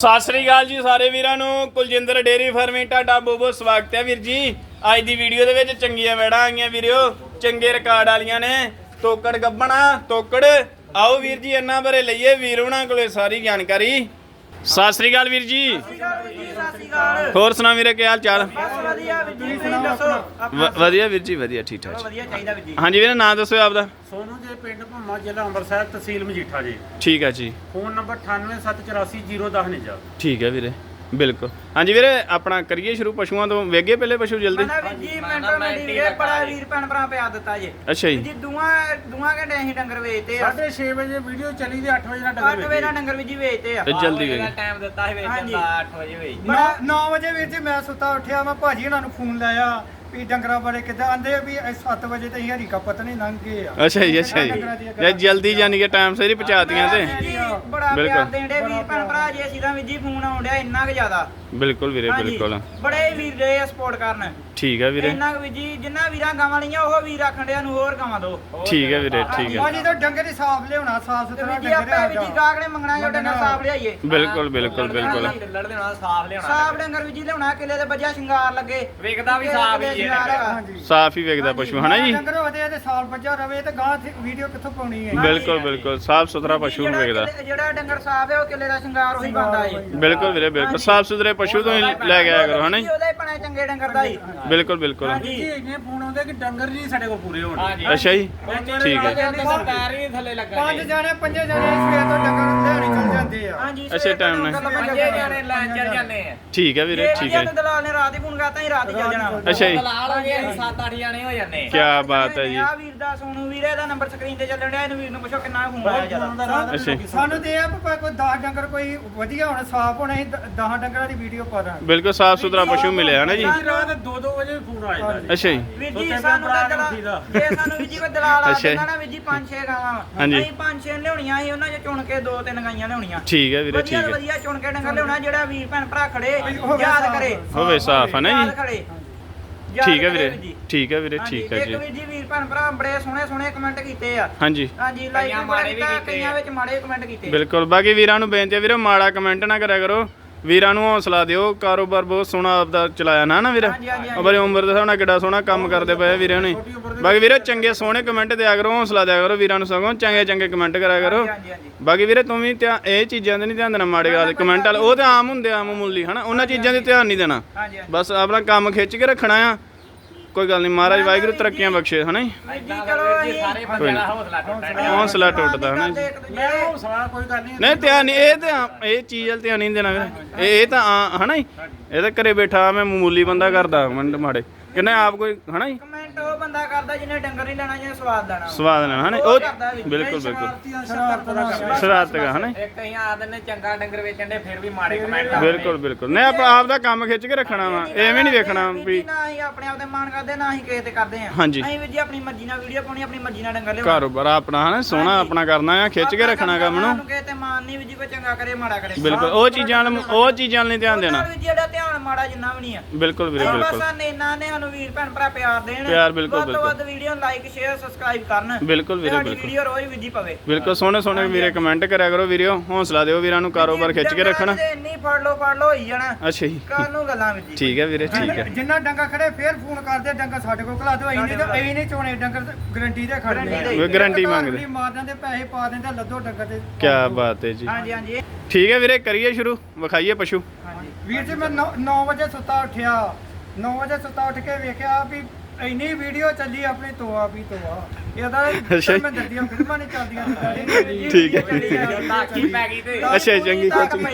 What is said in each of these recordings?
ਸਤਿ ਸ੍ਰੀ ਅਕਾਲ ਜੀ ਸਾਰੇ ਵੀਰਾਂ ਨੂੰ। ਕੁਲਜਿੰਦਰ ਡੇਰੀ ਫਾਰਮਿੰਗ, ਤੁਹਾਡਾ ਬਹੁਤ ਬਹੁਤ ਸਵਾਗਤ ਹੈ ਵੀਰ ਜੀ। ਅੱਜ ਦੀ ਵੀਡੀਓ ਦੇ ਵਿੱਚ ਚੰਗੀਆਂ ਵੈੜਾਂ ਆਈਆਂ ਵੀਰਿਓ। ਚੰਗੇ ਰਿਕਾਰਡ ਵਾਲੀਆਂ ਨੇ। ਤੋਕੜ ਗੱਬਣਾ, ਤੋਕੜ। ਆਓ ਵੀਰ ਜੀ, ਇਹਨਾਂ ਬਾਰੇ ਲਈਏ ਵੀਰ ਉਹਨਾਂ ਕੋਲੇ ਸਾਰੀ ਜਾਣਕਾਰੀ। ਸਤਿ ਸ੍ਰੀ ਅਕਾਲ ਵੀਰ ਜੀ। ਹੋਰ ਸੁਣਾ ਵੀਰੇ ਕੀ ਹਾਲ ਚਾਲ? ਵਧੀਆ ਵੀਰ ਜੀ ਵਧੀਆ ਠੀਕ ਠਾਕ ਵਧੀਆ ਚਾਹੀਦਾ ਵੀ ਜੀ। ਹਾਂਜੀ ਵੀਰੇ ਨਾਂ ਦੱਸੋ ਆਪਦਾ। ਸੋਨੂ ਜੀ ਪਿੰਡ ਭੰਮਾ ਜ਼ਿਲ੍ਹਾ ਅੰਮ੍ਰਿਤਸਰ ਤਹਿਸੀਲ ਮਜੀਠਾ ਜੀ। ਠੀਕ ਹੈ ਜੀ। ਫੋਨ ਨੰਬਰ 98748010 ਨੇ ਜਾ ਠੀਕ ਹੈ ਵੀਰੇ। ਬਿਲਕੁਲ। ਹਾਂਜੀ ਵੀਰੇ ਆਪਣਾ ਕਰੀਏ ਸ਼ੁਰੂ ਪਸ਼ੂਆਂ ਤੋਂ ਵੇਗੇ ਪਹਿਲੇ ਪਸ਼ੂ ਜਲਦੀ। ਮਨਾ ਵੀ ਜੀ ਮੈਂਟੀ ਵੀਰੇ ਬੜਾ ਵੀਰ ਭੈਣ ਭਰਾ ਪਿਆ ਦਿੱਤਾ ਜੇ। ਅੱਛਾ ਜੀ। ਜੀ ਦੂਆਂ ਦੂਆਂ ਘੰਟੇ ਅਸੀਂ ਡੰਗਰ ਵੇਚਤੇ ਆ। 6:30 ਵਜੇ ਵੀਡੀਓ ਚੱਲੀ ਤੇ 8 ਵਜੇ ਨਾਲ 8 ਵਜੇ ਨਾਲ ਡੰਗਰ ਵੀ ਜੀ ਵੇਚਤੇ ਆ। ਤੇ ਜਲਦੀ ਵੇਗੇ ਟਾਈਮ ਦਿੱਤਾ ਸੀ ਵੇਚਣ ਹਾਂਜੀ। ਦਾ 8 ਵਜੇ ਵੇਚ। 9 ਵਜੇ ਵੀਰ ਜੀ ਮੈਂ ਸੁੱਤਾ ਉੱਠਿਆ ਮੈਂ ਭਾਜੀ ਉਹਨਾਂ ਨੂੰ ਫੋਨ ਲਾਇਆ। ਵੀ ਡੰਗਰਾਂ ਬਾਰੇ ਕਿੱਦਾਂ ਆਂਦੇ ਆ ਵੀ 7 ਵਜੇ ਤੇ ਹਰੀ ਕੱਪਤ ਨਹੀਂ ਲੰਘ ਗਏ ਆ। ਅੱਛਾ ਜੀ ਅੱਛਾ ਜੀ। ਜੇ ਜਲਦੀ ਜਾਨੀ ਕਿ ਟਾਈਮ ਸਿਰ ਹੀ ਪਹੁੰਚਾਤੀਆਂ ਤੇ। ਬੜਾ ਬਿਲਕੁਲ। ਪਿਆਰ ਦੇਂਦੇ ਵੀਰ ਭੈਣ ਭਰਾ ਜੀ ਅਸੀਂ ਤਾਂ ਵੀ ਜੀ ਫੋਨ ਆਉਣ ਡਿਆ ਇੰਨਾ ਕੁ ਜ਼ਿਆਦਾ। ਬਿਲਕੁਲ ਵੀਰੇ ਹਾਂਜੀ। ਬਿਲਕੁਲ। ਬੜੇ ਵੀਰ ਦੇ ਸਪੋਰਟ ਕਰਨ। ਠੀਕ ਹੈ ਵੀਰੇ। ਇੰਨਾ ਕੁ ਵੀ ਜੀ ਜਿੰਨਾ ਵੀਰਾਂ ਗਾਵਾਂ ਲਈਆਂ ਉਹ ਵੀਰ ਆਖਣ ਡਿਆ ਨੂੰ ਹੋਰ ਗਾਵਾਂ ਦੋ। ਠੀਕ ਹੈ ਵੀਰੇ ਠੀਕ ਹੈ ਭਾਜੀ ਤਾਂ ਡੰਗਰ ਹੀ ਸਾਫ਼ ਲਿਆਉਣਾ ਸਾਫ਼ ਤੇ ਸੁਥਰਾ ਵੀ ਜੀ ਡੰਗਰ ਆਪੇ ਵੀ ਜੀ ਗਾਹਕ ਨੇ ਮੰਗਣਾ ਜੋ ਡੰਗਰ ਸਾਫ਼ ਲਿਆਈਏ। ਬਿਲਕੁਲ ਬਿਲਕੁਲ ਬਿਲਕੁਲ। ਸਾਫ਼ ਲਿਆਉਣਾ ਸਾਫ਼ ਡੰਗਰ ਵੀ ਜੀ ਲਿਆਉਣਾ ਕਿਲੇ ਦੇ ਬੱਜਾ ਸ਼ਿੰਗਾਰ ਲੱਗੇ। ਵਿਕਦਾ ਵੀ ਸਾਫ਼ ਹੀ ਹੈ। ਹਾਂਜੀ। ਸਾਫ਼ ਹੀ ਵੇਖਦਾ ਪਸ਼ੂ ਹਨਾ ਜੀ? ਡੰਗਰ ਵਧੇ ਤੇ ਸਾਲ ਬੱਜਾ ਰਵੇ ਤੇ ਗਾਂ ਵੀਡੀਓ ਕਿੱਥੋਂ ਪਾਉਣੀ ਹੈ? ਬਿਲਕੁਲ ਬਿਲਕੁਲ। ਸਾਫ਼ ਸੁਥਰਾ ਪਸ਼ੂ ਜਿਹੜਾ ਵੇਖਦਾ ਕਿਲੇ- ਜਿਹੜਾ ਡੰਗਰ ਸਾਫ਼ ਹੈ ਉਹ ਕਿਲੇ ਦਾ ਸ਼ਿੰਗਾਰ ਉਹੀ ਬਣਦਾ ਏ ਬਿਲਕੁਲ ਵੀਰੇ ਬਿਲਕੁਲ। ਸਾਫ਼ ਸੁਥਰੇ ਪਸ਼ੂ ਤੋਂ ਹੀ ਲੈ ਕੇ ਆਇਆ ਕਰੋ ਹਨਾ ਜੀ? ਉਹਦਾ ਹੀ ਚੰਗੇ ਡੰਗਰ ਦਾ ਹੀ। ਬਿਲਕੁਲ ਬਿਲਕੁਲ। ਹਾਂਜੀ ਜੀ ਇੰਨੇ ਫੋਨ ਆਉਂਦੇ ਕਿ ਡੰਗਰ ਨਹੀਂ ਸਾਡੇ ਕੋਲ ਪੂਰੇ ਹੋਣ। ਅੱਛਾ ਜੀ। ਠੀਕ ਹੈ। ਸਰਕਾਰ ਹੀ ਥੱਲੇ ਲੱਗਾ ਪੰਜ ਜਾਣੇ ਪੰਜੇ ਜਾਣੇ ਸਵੇਰ ਤੋਂ ਡੰਗਰ ਲੈਣੀ ਚਲ ਜਾਂਦੇ ਆ ਹਾਂਜੀ ਅੱਛਾ, time ਨਾਲ। ਪੰਜੇ ਜਾਣੇ ਲੈਣ ਚੱਲ ਜਾਂਦੇ ਆ। ਠੀਕ ਹੈ ਵੀਰੇ ਠੀਕ ਹੈ। ਜੀ ਦਲਾਲ ਨੇ ਰਾਤ ਹੀ ਫੋਨ ਕਰਤਾ ਹੀ ਰਾਤ ਹੀ ਚੱਲ ਜਾਣਾ ਅੱਛਾ ਜੀ। ਦਲਾਲ ਹੋ ਗਏ 7-8 ਜਾਣੇ ਹੋ ਜਾਂਦੇ। ਕੀ ਬਾਤ ਹੈ ਜੀ। ਆ ਵੀਰ ਦਾ ਸੋਨੂ ਵੀਰੇ ਦਾ ਨੰਬਰ ਸਕਰੀਨ ਤੇ ਚੱਲਣ ਡਿਆ ਇਹਨੂੰ ਵੀਰ ਨੂੰ ਪੁੱਛੋ ਕਿੰਨਾ ਫੋਨ ਆਇਆ ਜ਼ਿਆਦਾ। ਅੱਛਾ ਜੀ। ਸਾਨੂੰ ਤੇ ਇਹ ਆ ਵੀ ਭਾਵੇਂ ਕੋਈ 10 ਡੰਗਰ ਕੋਈ ਵਧੀਆ ਹੋਣ ਸਾਫ਼ ਹੋਣ ਅਸੀਂ 10 ਡੰਗਰਾਂ ਦੀ ਵੀਡੀਓ ਪਾ ਦਾਂਗੇ। ਬਿਲਕੁਲ ਸਾਫ਼ ਸੁਥਰਾ ਪਸ਼ੂ ਮਿਲਿਆ ਹਨਾ ਜੀ? ਜੀ ਰਾਤ 2-2 ਵਜੇ ਫੋਨ ਆ ਜਾਂਦਾ ਜੀ। ਅੱਛਾ ਜੀ। ਵੀਰ ਜੀ ਸਾਨੂੰ ਤਾਂ ਨੂੰ ਦਲਾਲ। ਜੇ ਸਾਨੂੰ ਵੀਰ ਜੀ ਕੋਈ ਦਲਾਲ ਆ ਅੱਛਾ ਜੀ। ਨਾ ਵੀਰ ਜੀ ਪੰਜ ਛੇ ਗਾਵਾਂ। ਹਾਂਜੀ। ਅਸੀਂ ਪੰਜ ਛੇ ਲਿਆਉਣੀਆਂ ਸੀ ਉਹਨਾਂ 'ਚ ਚੁਣ ਕੇ ਦੋ ਤਿੰਨ ਗਾਈਆਂ ਲਿਆਉਣੀਆਂ ਠੀਕ ਹੈ ਵੀਰੇ ਠੀਕ ਹੈ ਵਧੀਆ ਚੁਣ ਕੇ ਡੰਗਰ ਲਿਆਉਣਾ ਜਿਹੜਾ ਵੀਰ ਭੈਣ ਭਰਾ ਖੜੇ ਯਾਦ। ਕਰੇ। ਹੋਵੇ ਸਾਫ਼ ਹੈ ਨਾ ਯਾਦ ਜੀ ਖੜੇ ਠੀਕ ਹੈ ਵੀਰੇ। ਠੀਕ ਹੈ ਵੀਰੇ ਠੀਕ ਹੈ ਇੱਕ ਜੀ। ਵੀਰ ਜੀ ਵੀਰ ਭੈਣ ਭਰਾ ਬੜੇ ਸੋਹਣੇ ਸੋਹਣੇ ਕਮੈਂਟ ਕੀਤੇ ਆ। ਹਾਂਜੀ। ਹਾਂਜੀ ਲਾਈਕ ਮਾੜੇ ਵੀ ਕੀਤਾ ਕਈਆਂ ਆ। ਵਿੱਚ ਮਾੜੇ ਕਮੈਂਟ ਕੀਤੇ ਬਿਲਕੁਲ ਬਾਕੀ ਵੀਰਾਂ ਨੂੰ ਬੇਨਤੀ ਹੈ ਵੀਰੇ ਮਾੜਾ ਕਮੈਂਟ ਨਾ ਕਰਿਆ ਕਰੋ। ਵੀਰਾਂ ਨੂੰ ਹੌਸਲਾ ਦਿਓ ਕਾਰੋਬਾਰ ਬਹੁਤ ਸੋਹਣਾ ਆਪਦਾ ਚਲਾਇਆ ਨਾ ਨਾ ਵੀਰੇ? ਬੜੀ ਉਮਰ ਦੇ ਹਿਸਾਬ ਨਾਲ ਕਿੱਡਾ ਸੋਹਣਾ ਕੰਮ ਕਰਦੇ ਪਏ ਵੀਰੇ ਨੇ। ਬਾਕੀ ਵੀਰੇ ਚੰਗੇ ਸੋਹਣੇ ਕਮੈਂਟ ਦਿਆ ਕਰੋ ਹੌਸਲਾ ਦਿਆ ਕਰੋ ਵੀਰਾਂ ਨੂੰ ਸਗੋਂ ਚੰਗੇ ਚੰਗੇ ਕਮੈਂਟ ਕਰਿਆ ਕਰੋ। ਬਾਕੀ ਵੀਰੇ ਤੂੰ ਵੀ ਧਿਆਨ ਇਹ ਚੀਜ਼ਾਂ ਤੇ ਨਹੀਂ ਧਿਆਨ ਦੇਣਾ ਮਾੜੇ ਗੱਲ ਕਮੈਂਟ ਵਾਲੇ। ਉਹ ਤੇ ਆਮ ਹੁੰਦੇ ਆ ਮਾਮੂਲੀ ਹਨਾ? ਉਹਨਾਂ ਚੀਜ਼ਾਂ ਤੇ ਧਿਆਨ ਨਹੀਂ ਦੇਣਾ। ਬਸ ਆਪਣਾ ਕੰਮ ਖਿੱਚ ਕੇ ਰੱਖਣਾ ਆ। ਕੋਈ ਗੱਲ ਨਹੀਂ ਮਹਾਰਾਜ ਵਾਹਿਗੁਰੂ ਤਰੱਕੀਆਂ ਬਖਸ਼ੇ ਹਨਾ ਜੀ? ਸਾਰੇ ਬੰਦਿਆਂ ਦਾ ਹੌਸਲਾ ਟੁੱਟਦਾ ਹਨਾ ਜੀ। ਇੱਕ ਦੂਜੇ ਮੈਂ ਹੌਸਲਾ ਕੋਈ ਗੱਲ ਨਹੀਂ। ਨਹੀਂ ਧਿਆਨ ਨਹੀਂ ਇਹ ਤੇ ਇਹ ਚੀਜ਼ ਵੱਲ ਧਿਆਨ ਨਹੀਂ ਦੇਣਾ। ਵੀਰੇ ਇਹ ਇਹ ਤਾਂ ਆ- ਹਨਾ ਜੀ? ਇਹ ਤਾਂ ਘਰੇ ਬੈਠਾ ਮੈਂ ਮਾਮੂਲੀ ਬੰਦਾ ਕਰਦਾ ਮਿੰਟ ਮਾੜੇ। ਕਿੰਨੇ ਆਪ ਕੋਈ ਹਨਾ ਜੀ? ਉਹ ਬੰਦਾ ਕਰਦਾ ਜਿਹਨੇ ਡੰਗਰ ਨਹੀਂ ਲੈਣਾ ਜਿਹਨੇ ਸਵਾਦ ਲੈਣਾ ਸਵਾਦ ਲੈਣਾ ਹਨਾ? ਉਹ ਬਿਲਕੁਲ ਬਿਲਕੁਲ। ਸ਼ਰਾਰਤ ਦਾ ਹਨਾ? ਜੀ? ਇੱਕ ਅਸੀਂ ਆਦਨ ਨੇ ਚੰਗਾ ਡੰਗਰ ਵੇਚਣ ਦੇ ਫਿਰ ਵੀ ਮਾੜੇ ਕਮੈਂਟ ਬਿਲਕੁਲ ਬਿਲਕੁਲ। ਨਹੀਂ ਆਪਾਂ ਆਪ ਦਾ ਕੰਮ ਖਿੱਚ ਕੇ ਰੱਖਣਾ ਵਾ। ਐਵੇਂ ਨਹੀਂ ਵੇਖਣਾ ਵੀ ਨਾ ਅਸੀਂ ਆਪਣੇ ਆਪ ਦੇ ਮਾਣ ਕਰਦੇ ਨਾ ਅਸੀਂ ਕਿਸੇ ਤੇ ਕਰਦੇ ਆ ਹਾਂਜੀ। ਅਸੀਂ ਵੀ ਜੀ ਆਪਣੀ ਮਰਜ਼ੀ ਨਾਲ ਵੀਡੀਓ ਪਾਉਣੀ ਆਪਣੀ ਮਰਜ਼ੀ ਨਾਲ ਡੰਗਰ ਲਿਆਉਣਾ। ਕਾਰੋਬਾਰ ਆਪਣਾ ਹਨਾ? ਸੋਹਣਾ ਆਪਣਾ ਕਰਨਾ ਆ ਖਿੱਚ ਕੇ ਰੱਖਣਾ ਕੰਮ ਨੂੰ। ਸਾਨੂੰ ਕਿਸੇ ਤੇ ਮਾਣ ਨਹੀਂ ਵੀ ਜੀ ਕੋਈ ਚੰਗਾ ਕਰੇ ਮਾੜਾ ਕਰੇ। ਬਿਲਕੁਲ ਉਹ ਚੀਜ਼ਾਂ ਵੱਲ ਉਹ ਚੀਜ਼ਾਂ ਨਹੀਂ ਧਿਆਨ ਦੇਣਾ। ਵੀ ਜਿਹੜਾ ਧਿਆਨ ਮਾੜਾ ਜਿੰਨਾ ਵੀ ਨਹੀਂ ਆ। ਬਿਲਕੁਲ ਵੀਰੇ ਬਸ ਬਿਲਕੁਲ। ਸਾਨੂੰ ਇੰਨਾ ਨੇ ਸਾਨੂੰ ਵੀਰ ਭੈਣ ਭਰਾ ਪਿਆਰ ਦੇਣ। ਪਿਆਰ ਬਿਲਕੁਲ, ਵੱਧ ਤੋਂ ਬਿਲਕੁਲ। ਵੱਧ ਵੀਡੀਓ ਲਾਈਕ ਸ਼ੇਅਰ ਸਬਸਕ੍ਰਾਈਬ ਕਰਨ ਬਿਲਕੁਲ ਵੀਰੇ, ਤੇ ਸਾਡੀ ਬਿਲਕੁਲ। ਵੀਡੀਓ ਰੋਜ਼ ਵੀ ਜੀ ਪਵੇ। ਬਿਲਕੁਲ ਸੋਹਣੇ ਸੋਹਣੇ ਵੀਰੇ ਕਮੈਂਟ ਕਰਿਆ ਕਰੋ ਵੀਰਿਓ ਹੌਸਲਾ ਦਿਓ ਵੀਰਾਂ ਨੂੰ ਕਾਰੋਬਾਰ ਖਿੱਚ ਕੇ ਰੱਖਣਾ। ਇੰਨੀ ਫੜ ਲੋ ਫੜ ਲੋ ਹੋਈ ਜਾਣਾ। ਅੱਛਾ ਜੀ। ਕੱਲ ਨੂੰ ਗੱਲਾਂ ਵਿੱਚ ਜੀ ਠੀਕ ਹੈ ਵੀਰੇ ਠੀਕ ਹੈ। ਜਿੰਨਾ ਡੰਗਾ ਖੜੇ ਫੇਰ ਫੋਨ ਕਰਦੇ ਡੰਗਾ ਸਾਡੇ ਕੋਲ ਖਲਾ ਦਿਓ ਨਹੀਂ ਤਾਂ ਅਸੀਂ ਨਹੀਂ ਚੋਣੇ ਡੰਗਰ ਗਰੰਟੀ ਦੇ ਖੜਦੇ Guarantee ਦੇ। ਗਾਰੰਟੀ ਮੰਗਦੇ। ਮਾਰ ਦਿੰਦੇ ਪੈਸੇ ਪਾ ਦਿੰਦੇ ਲੱਦੋ ਡੰਗਰ ਦੇ ਕੀ ਬਾਤ ਹੈ ਜੀ। ਹਾਂਜੀ ਹਾਂਜੀ। ਠੀਕ ਹੈ ਵੀਰੇ ਕਰੀਏ ਸ਼ੁਰੂ ਵਿਖਾਈਏ ਪਸ਼ੂ। ਹਾਂਜੀ। ਵੀਰ ਜੀ ਮੈਂ 9 ਵਜੇ ਸੁੱਤਾ ਉੱਠਿਆ। 9 ਵਜੇ ਸੁੱਤਾ ਉੱਠ ਕੇ ਵੇਖਿਆ ਵੀ ਇੰਨੀ ਵੀਡੀਓ ਚੱਲੀ ਆਪਣੀ ਤੋਆ ਵੀ ਤੋਆ ਇਹਦਾ ਅੱਛਾ। ਜੀ। ਮੈਂ ਦੱਦੀਆਂ ਫਿਲਮਾਂ ਨਹੀਂ ਚੱਲਦੀਆਂ ਠੀਕ ਹੈ। ਤਾਕੀ ਪੈ ਗਈ ਤੇ। ਅੱਛਾ ਚੰਗੀ ਕੋਚਿੰਗ।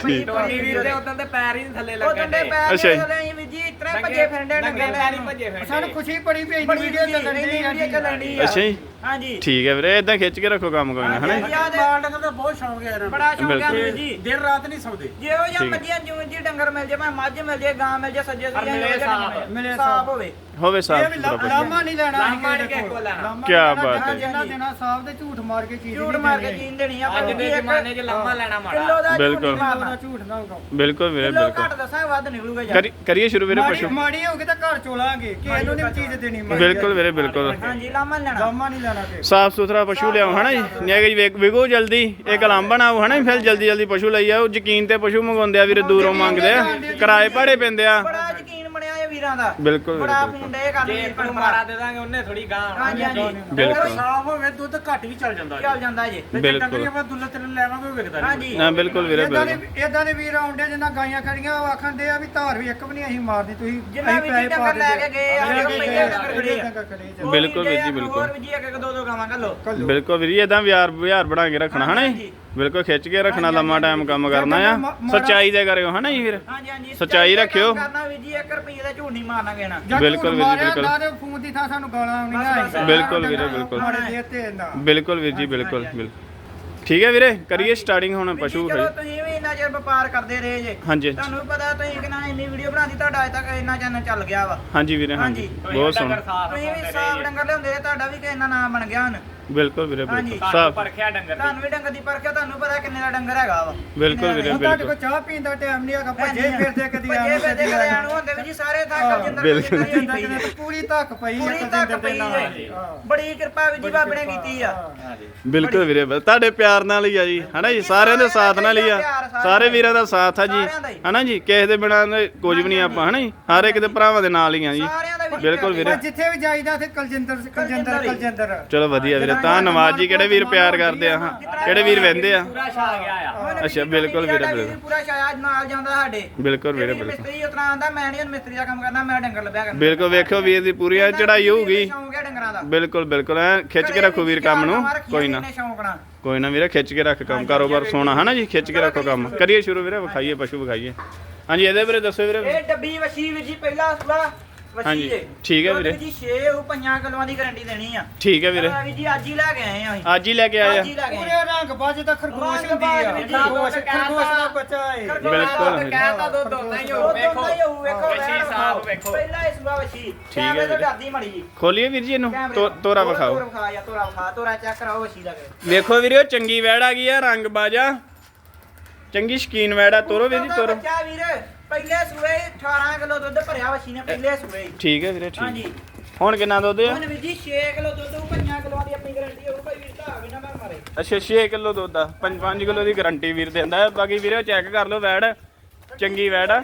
ਠੀਕ। ਟੋਨੀ ਵੀਰ ਦੇ। ਉਦੋਂ ਤੇ ਪੈਰ ਹੀ ਨੀ ਥੱਲੇ ਲੱਗਣ ਦੇ ਪੈਰ ਅੱਛਾ ਜੀ। ਦੇ ਥੱਲੇ ਵੀ ਜੀ ਇਤਰੇ ਭੱਜੇ ਫਿਰਦੇ ਪੈਰ ਹੀ ਭੱਜੇ ਫਿਰਦੇ ਸਾਨੂੰ ਖੁਸ਼ੀ ਬੜੀ ਵੀ ਇੰਨੀ ਵੀਡੀਓ ਚੱਲਣ ਆ। ਅੱਛਾ ਜੀ। ਹਾਂਜੀ ਠੀਕ ਹੈ ਵੀਰੇ ਇਦਾਂ ਖਿੱਚ ਕੇ ਰੱਖੋ ਕੰਮ ਕੋਈ ਨਾ ਹਨਾ ਜੀ? ਯਾਦ ਮਾਲ ਡੰਗਰ ਦਾ ਬਹੁਤ ਸ਼ੌਂਕ ਹੈ ਇਹਨਾਂ ਨੂੰ ਬੜਾ ਸ਼ੌਂਕ ਆ ਬਿਲਕੁਲ। ਵੀਰ ਜੀ ਦਿਨ ਰਾਤ ਨਹੀਂ ਸੌਂਦੇ ਜਿਹੋ ਜਿਹਾ ਠੀਕ ਹੈ। ਮੱਝੀਆਂ ਜਿਉਂ ਜੀ ਡੰਗਰ ਮਿਲ ਜੇ ਭਾਵੇਂ ਮੱਝ ਮਿਲ ਜੇ ਗਾਂ ਮਿਲ ਜੇ ਸੱਜੇ ਸੁਜੇ ਮਿਲੇ ਸਾਫ਼। ਮਿਲੇ ਸਾਫ਼ ਸਾਫ਼। ਹੋਵੇ ਹੋਵੇ ਇਹ ਸਾਫ਼ ਵੀ ਸੁਥਰਾ ਪਸ਼ੂ ਲਾਮਾ ਨਹੀਂ ਲੈਣਾ ਅਸੀਂ ਲਾਮਾ ਨਹੀਂ ਕਿਸੇ ਕਿਸੇ ਕੋਲ। ਲੈਣਾ। ਲਾਮਾ ਕਿਆ ਨਹੀਂ ਬਾਤ ਹੈ। ਜਿੰਨਾ ਦੇਣਾ ਸਾਫ਼ ਤੇ ਝੂਠ ਮਾਰ ਕੇ ਚੀਜ਼ ਝੂਠ ਮਾਰ ਕੇ। ਚੀਨ ਦੇਣੀ ਆਪਾਂ ਅੱਜ ਦੇ ਜ਼ਮਾਨੇ 'ਚ ਲੰਮਾ ਲੈਣਾ ਮਾੜਾ। ਕਿਲੋ ਦਾ ਝੂਠ ਬਿਲਕੁਲ। ਨਹੀਂ ਕਿਲੋ ਦਾ ਮਾਰਨਾ ਝੂਠ ਨਾ ਹੋਊਗਾ ਬਿਲਕੁਲ ਵੀਰੇ ਕਿਲੋ ਬਿਲਕੁਲ। ਘੱਟ ਦੱਸਾਂ ਵੱਧ ਨਿਕਲੂਗਾ ਯਾਰ। ਕਰੀ- ਕਰੀਏ ਸ਼ੁਰੂ ਵੀਰੇ ਮਾੜੀ ਪਸ਼ੂ ਮਾੜੀ ਹੋਊਗੀ ਤਾਂ ਘਰ ਚੋਲਾਂਗੇ ਕਿਸੇ ਨੂੰ ਨਹੀਂ ਚੀਜ਼ ਦੇਣੀ ਮਾੜੀ। ਬਿਲਕੁਲ ਵੀਰੇ ਬਿਲਕੁਲ। ਹਾਂਜੀ ਲਾਮਾ ਨੀ ਲੈਣਾ। ਲਾਮਾ ਨਹੀਂ ਲੈਣਾ ਤੇ ਸਾਫ਼ ਸੁਥਰਾ ਪਸ਼ੂ ਲਿਆਓ ਹਨਾ ਜੀ? ਨਿਆ ਜੀ ਵੇਖ ਵਿਗੋ ਜਲਦੀ ਇਹ ਕਲਮ ਬਣਾਓ ਹਨਾ ਜੀ, ਫਿਰ ਜਲਦੀ ਜਲਦੀ ਪਸ਼ੂ ਲਈ ਆਓ। ਯਕੀਨ ਤੇ ਪਸ਼ੂ ਮੰਗਾਉਂਦੇ ਆ ਵੀਰੇ ਦੂਰੋਂ ਮੰਗਦੇ ਆ। ਕਿਰਾਏ ਭਾੜੇ ਪੈਂਦੇ ਆ। ਬੜਾ ਵੀਰਾਂ ਦਾ। ਬਿਲਕੁਲ ਬੜਾ ਬਿਲਕੁਲ। ਫੋਨ ਡੇ ਕਰਨ ਜੇ ਕੋਈ ਮਾਰਾ ਦੇ ਦਾਂਗੇ ਉਹਨੇ ਥੋੜੀ ਗਾਂ ਹਾਂਜੀ ਹਾਂਜੀ। ਬਿਲਕੁਲ। ਸਾਫ਼ ਹੋਵੇ ਦੁੱਧ ਘੱਟ ਵੀ ਚੱਲ ਜਾਂਦਾ ਚੱਲ ਜਾਂਦਾ ਜੀ। ਤੇ ਜੇ ਬਿਲਕੁਲ। ਟੰਗਰੀ ਆਪਾਂ ਦੁੱਲਾ ਤੇ ਲੈਵਾਂਗੇ ਉਹ ਵਿਕਦਾ ਨਹੀਂ। ਹਾਂਜੀ ਨਾ ਬਿਲਕੁਲ ਵੀਰੇ ਇਦਾਂ ਦੇ ਬਿਲਕੁਲ। ਇਦਾਂ ਦੇ ਵੀਰ ਆਉਂਦੇ ਜਿੰਨਾ ਗਾਈਆਂ ਖੜੀਆਂ ਉਹ ਆਖਣ ਆ ਵੀ ਧਾਰ ਵੀ ਇੱਕ ਵੀ ਨਹੀਂ ਅਸੀਂ ਮਾਰਦੀ ਤੁਸੀਂ ਜਿੰਨਾ ਅਸੀਂ ਵੀ ਪੈਸੇ ਡੰਗਰ ਪਾ ਲੈ ਕੇ ਗਏ ਆ, ਲੈ ਉਹ ਪਹਿਲੇ ਡੰਗਰ ਖੜੇ ਆ। ਉਹ ਬਿਲਕੁਲ ਵੀ ਵੀਰ ਜੇ ਜੀ, ਇੱਕ ਬਿਲਕੁਲ। ਹੋਰ ਵੀ ਜੀ ਇੱਕ ਇੱਕ ਦੋ ਦੋ ਗਾਵਾਂ ਘੱਲੋ। ਬਿਲਕੁਲ ਵੀਰੇ ਇਦਾਂ ਵਿਆਰ ਵਿਹਾਰ ਬਣਾ ਕੇ ਰੱਖਣਾ ਹਨਾ ਜੀ। ਬਿਲਕੁਲ ਖਿੱਚ ਕੇ ਰੱਖਣਾ ਲੰਮਾ ਟਾਈਮ ਕੰਮ ਕਰਨਾ ਆ। ਸੱਚਾਈ ਦੇ ਕਰਿਓ ਹਨਾ ਜੀ ਵੀਰ ਹਾਂਜੀ ਹਾਂਜੀ ਸੱਚਾਈ ਰੱਖਿਓ। ਕਰਨਾ ਵੀ ਜੀ 1 ਰੁਪਏ ਦਾ ਝੂਠ ਨਹੀਂ ਮਾਰਨਾ ਕਹਿਣਾ। ਜਾਂ ਬਿਲਕੁਲ ਵੀਰ ਜੀ, ਬਿਲਕੁਲ। ਨਾ ਤੇ ਫੋਨ ਦੀ ਥਾਂ ਸਾਨੂੰ ਗਾਲਾਂ ਆਉਣੀਆਂ ਬਸ, ਬਸ। ਬਿਲਕੁਲ ਵੀਰੇ, ਬਿਲਕੁਲ। ਬਿਲਕੁਲ ਜੀ ਬਿਲਕੁਲ ਬਿਲਕੁਲ। ਠੀਕ ਹੈ ਵੀਰੇ ਕਰੀਏ ਸਟਾਰਟਿੰਗ ਹੁਣ ਪਸ਼ੂ ਚਲੋ ਤੁਸੀਂ ਵੀ ਇੰਨਾ ਚਿਰ ਵਪਾਰ ਕਰਦੇ ਰਹੇ ਜੇ। ਹਾਂਜੀ। ਤੁਹਾਨੂੰ ਪਤਾ ਤੁਸੀਂ ਕਿੰਨਾ ਇੰਨੀ ਵੀਡੀਓ ਬਣਾਦੀ ਤੁਹਾਡਾ ਅਜੇ ਤੱਕ ਇੰਨਾ ਚੈਨਲ ਚੱਲ ਗਿਆ ਵਾ। ਹਾਂਜੀ ਵੀਰੇ ਹਾਂਜੀ। ਬਹੁਤ ਸੋਹਣਾ ਤੁਸੀਂ ਵੀ ਸਾਫ਼ ਡੰਗਰ ਲਿਆਉਂਦੇ ਰਹੇ ਤੁਹਾਡਾ ਵੀ ਕਿੰਨਾ ਨਾਮ ਬਣ ਗਿਆ ਹੁਣ। ਬਿਲਕੁਲ ਵੀਰੇ ਹਾਂਜੀ। ਬਿਲਕੁਲ ਸਾਫ਼। ਸਾਫ਼ ਪਰਖਿਆ ਡੰਗਰ ਦੀ। ਤੁਹਾਨੂੰ ਵੀ ਡੰਗਰ ਦੀ ਪਰਖਿਆ ਤੁਹਾਨੂੰ ਪਤਾ ਕਿੰਨੇ ਦਾ ਡੰਗਰ ਹੈਗਾ ਵਾ। ਬਿਲਕੁਲ ਵੀਰੇ ਤੁਹਾਡੇ ਬਿਲਕੁਲ। ਕੋਲ ਚਾਹ ਪੀਣ ਦਾ ਟਾਈਮ ਨਹੀਂ ਹੈਗਾ ਭੱਜੇ ਫਿਰਦੇ ਕਦੀ ਭੱਜੇ ਆਣ ਫਿਰਦੇ ਕਦੇ ਆਣ ਹੁੰਦੇ ਵੀ ਜੀ ਸਾਰੇ ਥਾਂ ਜਿੰਦਰ ਬਿਲਕੁਲ। ਪੂਰੀ ਧੱਕ ਪਈ ਪੂਰੀ ਇੱਕ ਤੱਕ ਦਿਨ ਦੇ ਪਈ ਨਾਲ। ਹੈ। ਬੜੀ ਕਿਰਪਾ ਵੀ ਜੀ ਬਾਬੇ ਨੇ ਕੀਤੀ ਆ। ਬਿਲਕੁਲ ਵੀਰੇ ਬਿਲ- ਤੁਹਾਡੇ ਪਿਆਰ ਨਾਲ ਹੀ ਆ ਜੀ ਹਨਾ ਜੀ? ਸਾਰਿਆਂ ਦੇ ਸਾਥ ਨਾਲ ਹੀ ਆ ਸਾਰੇ ਵੀਰਾਂ ਦਾ ਸਾਥ ਆ ਜੀ ਹਨਾ ਜੀ? ਕਿਸੇ ਦੇ ਬਿਨਾਂ ਦੇ ਕੁਝ ਵੀ ਨਹੀਂ ਆਪਾਂ ਹਨਾ ਜੀ? ਹਰ ਇੱਕ ਦੇ ਭਰਾਵਾਂ ਦੇ ਨਾਲ ਹੀ ਆ ਜੀ। ਸਾਰਿਆਂ ਦਾ ਜੀ ਬਿਲਕੁਲ ਵੀਰੇ। ਪਰ ਜਿੱਥੇ ਵੀ ਜਾਈਦਾ ਤੇ ਕਲਜਿੰਦਰ ਕਲਜਿੰਦਰ ਕਲਜਿੰਦਰ। ਚਲੋ ਵਧੀਆ ਵੀਰੇ ਧੰਨਵਾਦ ਜੀ ਕਿਹੜੇ ਵੀਰ ਪਿਆਰ ਕਰਦੇ ਆ? ਹਾਂ ਕਿਹੜੇ ਵੀਰ ਵਹਿੰਦੇ ਆ ਪੂਰਾ ਛਾ ਗਿਆ ਆ। ਹੁਣ ਵੀ ਅੱਛਾ, ਬਿਲਕੁਲ ਵੀਰੇ, ਬਿਲਕੁਲ। ਪੂਰਾ ਸ਼ਾਇਦ ਨਾਲ ਜਾਂਦਾ ਸਾਡੇ। ਬਿਲਕੁਲ ਵੀਰੇ ਬਿਲਕੁਲ। ਮਿਸਤਰੀ ਉਤਰਾ ਆਂਦਾ ਮੈਂ ਨਹੀਂ ਮਿਸਤਰੀ ਦਾ ਕੰਮ ਕਰਨਾ ਮੈਂ ਡੰਗਰ ਲੱਭਿਆ ਕਰਨਾ। ਬਿਲਕੁਲ ਵੇਖਿਓ ਵੀਰ ਦੀ ਪੂਰੀ ਐ ਚੜਾਈ ਹੋਊਗੀ। ਸ਼ੌਂਕ ਹੈ ਡੰਗਰਾਂ ਦਾ। ਬਿਲਕੁਲ ਬਿਲਕੁਲ ਐ ਖਿੱਚ ਕੇ ਰੱਖੋ ਵੀਰ ਕੰਮ ਨੂੰ। ਕੋਈ ਨਾ। ਕੋਈ ਨਾ ਵੀਰੇ ਖਿੱਚ ਕੇ ਰੱਖ ਕੰਮ ਕਾਰੋਬਾਰ ਸੋਣਾ ਹਨਾ ਜੀ? ਖਿੱਚ ਕੇ ਰੱਖੋ ਕੰਮ। ਕਰੀਏ ਸ਼ੁਰੂ ਵੀਰੇ ਵਿਖਾਈਏ ਪਸ਼ੂ ਵਿਖਾਈਏ। ਹਾਂਜੀ ਇਹਦੇ ਵੀਰੇ ਦੱਸੋ ਵੀਰੇ। ਇਹ ਡੱਬੀ ਵਸ਼ੀ ਵੀ ਜੀ ਪਹਿਲਾ ਵਸ਼ੀ ਹਾਂਜੀ, ਠੀਕ ਹੈ ਵੀਰੇ। ਜੀ 6 ਉਹ ਪੰਜਾਂ ਕਿਲੋਆਂ ਦੀ ਗਾਰੰਟੀ ਦੇਣੀ ਆ। ਠੀਕ ਹੈ ਵੀਰੇ। ਆ ਵੀ ਜੀ ਅੱਜ ਹੀ ਲੈ ਕੇ ਆਏ ਆ ਅਸੀਂ। ਅੱਜ ਹੀ ਲੈ ਕੇ ਆਏ ਅੱਜ ਹੀ ਆ ਲੈ ਕੇ ਆਏ। ਪੂਰੇ ਰੰਗ ਬਾਜ ਦਾ ਖਰਗੋਸ਼ ਰੰਗ ਹੁੰਦੀ ਬਾਜ ਆ ਵਿੱਚ ਹੀ ਖਰਗੋਸ਼ ਦੁੱਧ ਖਰਗੋਸ਼ ਦਾ ਬੱਚਾ ਹੈ ਬਿਲਕੁਲ। ਕਹਿਤਾ ਦੁੱਧ ਹੁੰਦਾ ਹੀ ਹੋ ਉਹ ਵੇਖੋ। ਦੋਨਾਂ ਹੀ ਹੋਊ, ਵੇਖੋ ਵਸ਼ੀ ਵੈਣ ਸਾਫ਼ ਵਿਖਾਓ। ਵੇਖੋ। ਪਹਿਲਾ ਹੀ ਸੂਆ ਵਸ਼ੀ ਠੀਕ ਹੈ ਕੈਮਰੇ ਤੋਂ ਵੀਰੇ। ਮੜੀ ਜੀ। ਖੋਲੀਏ ਵੀਰ ਜੀ ਇਹਨੂੰ? ਕੈਮਰੇ ਤੋ- ਤੋਂ। ਤੋਰਾ ਤੋਰਾ ਵਿਖਾਓ। ਵਿਖਾ ਜਾਂ ਤੋਰਾ ਵਿਖਾ ਤੋਰਾ ਚੈੱਕ ਕਰਾਓ ਵਸ਼ੀ ਦਾ ਵੇਖੋ ਵੀਰੇ ਉਹ ਚੰਗੀ ਵੈੜ ਆ ਗਈ ਆ ਰੰਗ ਬਾਜਾ। ਚੰਗੀ ਸ਼ਕੀਨ ਵੈੜ ਆ ਤੋਰੋ ਵੀਰ ਜੀ ਤੋਰੋ। ਬੱਚਾ ਵੀਰ। ਪਹਿਲੇ ਸੂਏ 18 ਕਿਲੋ ਦੁੱਧ ਭਰਿਆ ਵਸ਼ੀ ਨੇ ਪਹਿਲੇ ਸੂਏ ਹੀ। ਠੀਕ ਹੈ ਵੀਰੇ ਠੀਕ। ਹਾਂਜੀ। ਹੁਣ ਕਿੰਨਾ ਦੁੱਧ ਆ? ਹੁਣ ਵੀ ਜੀ 6 ਕਿਲੋ ਦੁੱਧ ਉਹ 5 ਕਿਲੋਆਂ ਦੀ ਆਪਣੀ ਗਾਰੰਟੀ ਹੋਊ ਭਾਈ ਵੀਰ ਤਾਂ ਵੀ ਨਾ ਮੈਂ ਮਾਰੇ। ਅੱਛਾ 6 ਕਿਲੋ ਦੁੱਧ ਆ। 5 ਕਿਲੋ ਦੀ ਗਾਰੰਟੀ ਵੀਰ ਦਿੰਦਾ ਹੈ। ਬਾਕੀ ਵੀਰੇ ਚੈੱਕ ਕਰ ਲਓ ਵੈੜ। ਚੰਗੀ ਵੈੜ ਆ।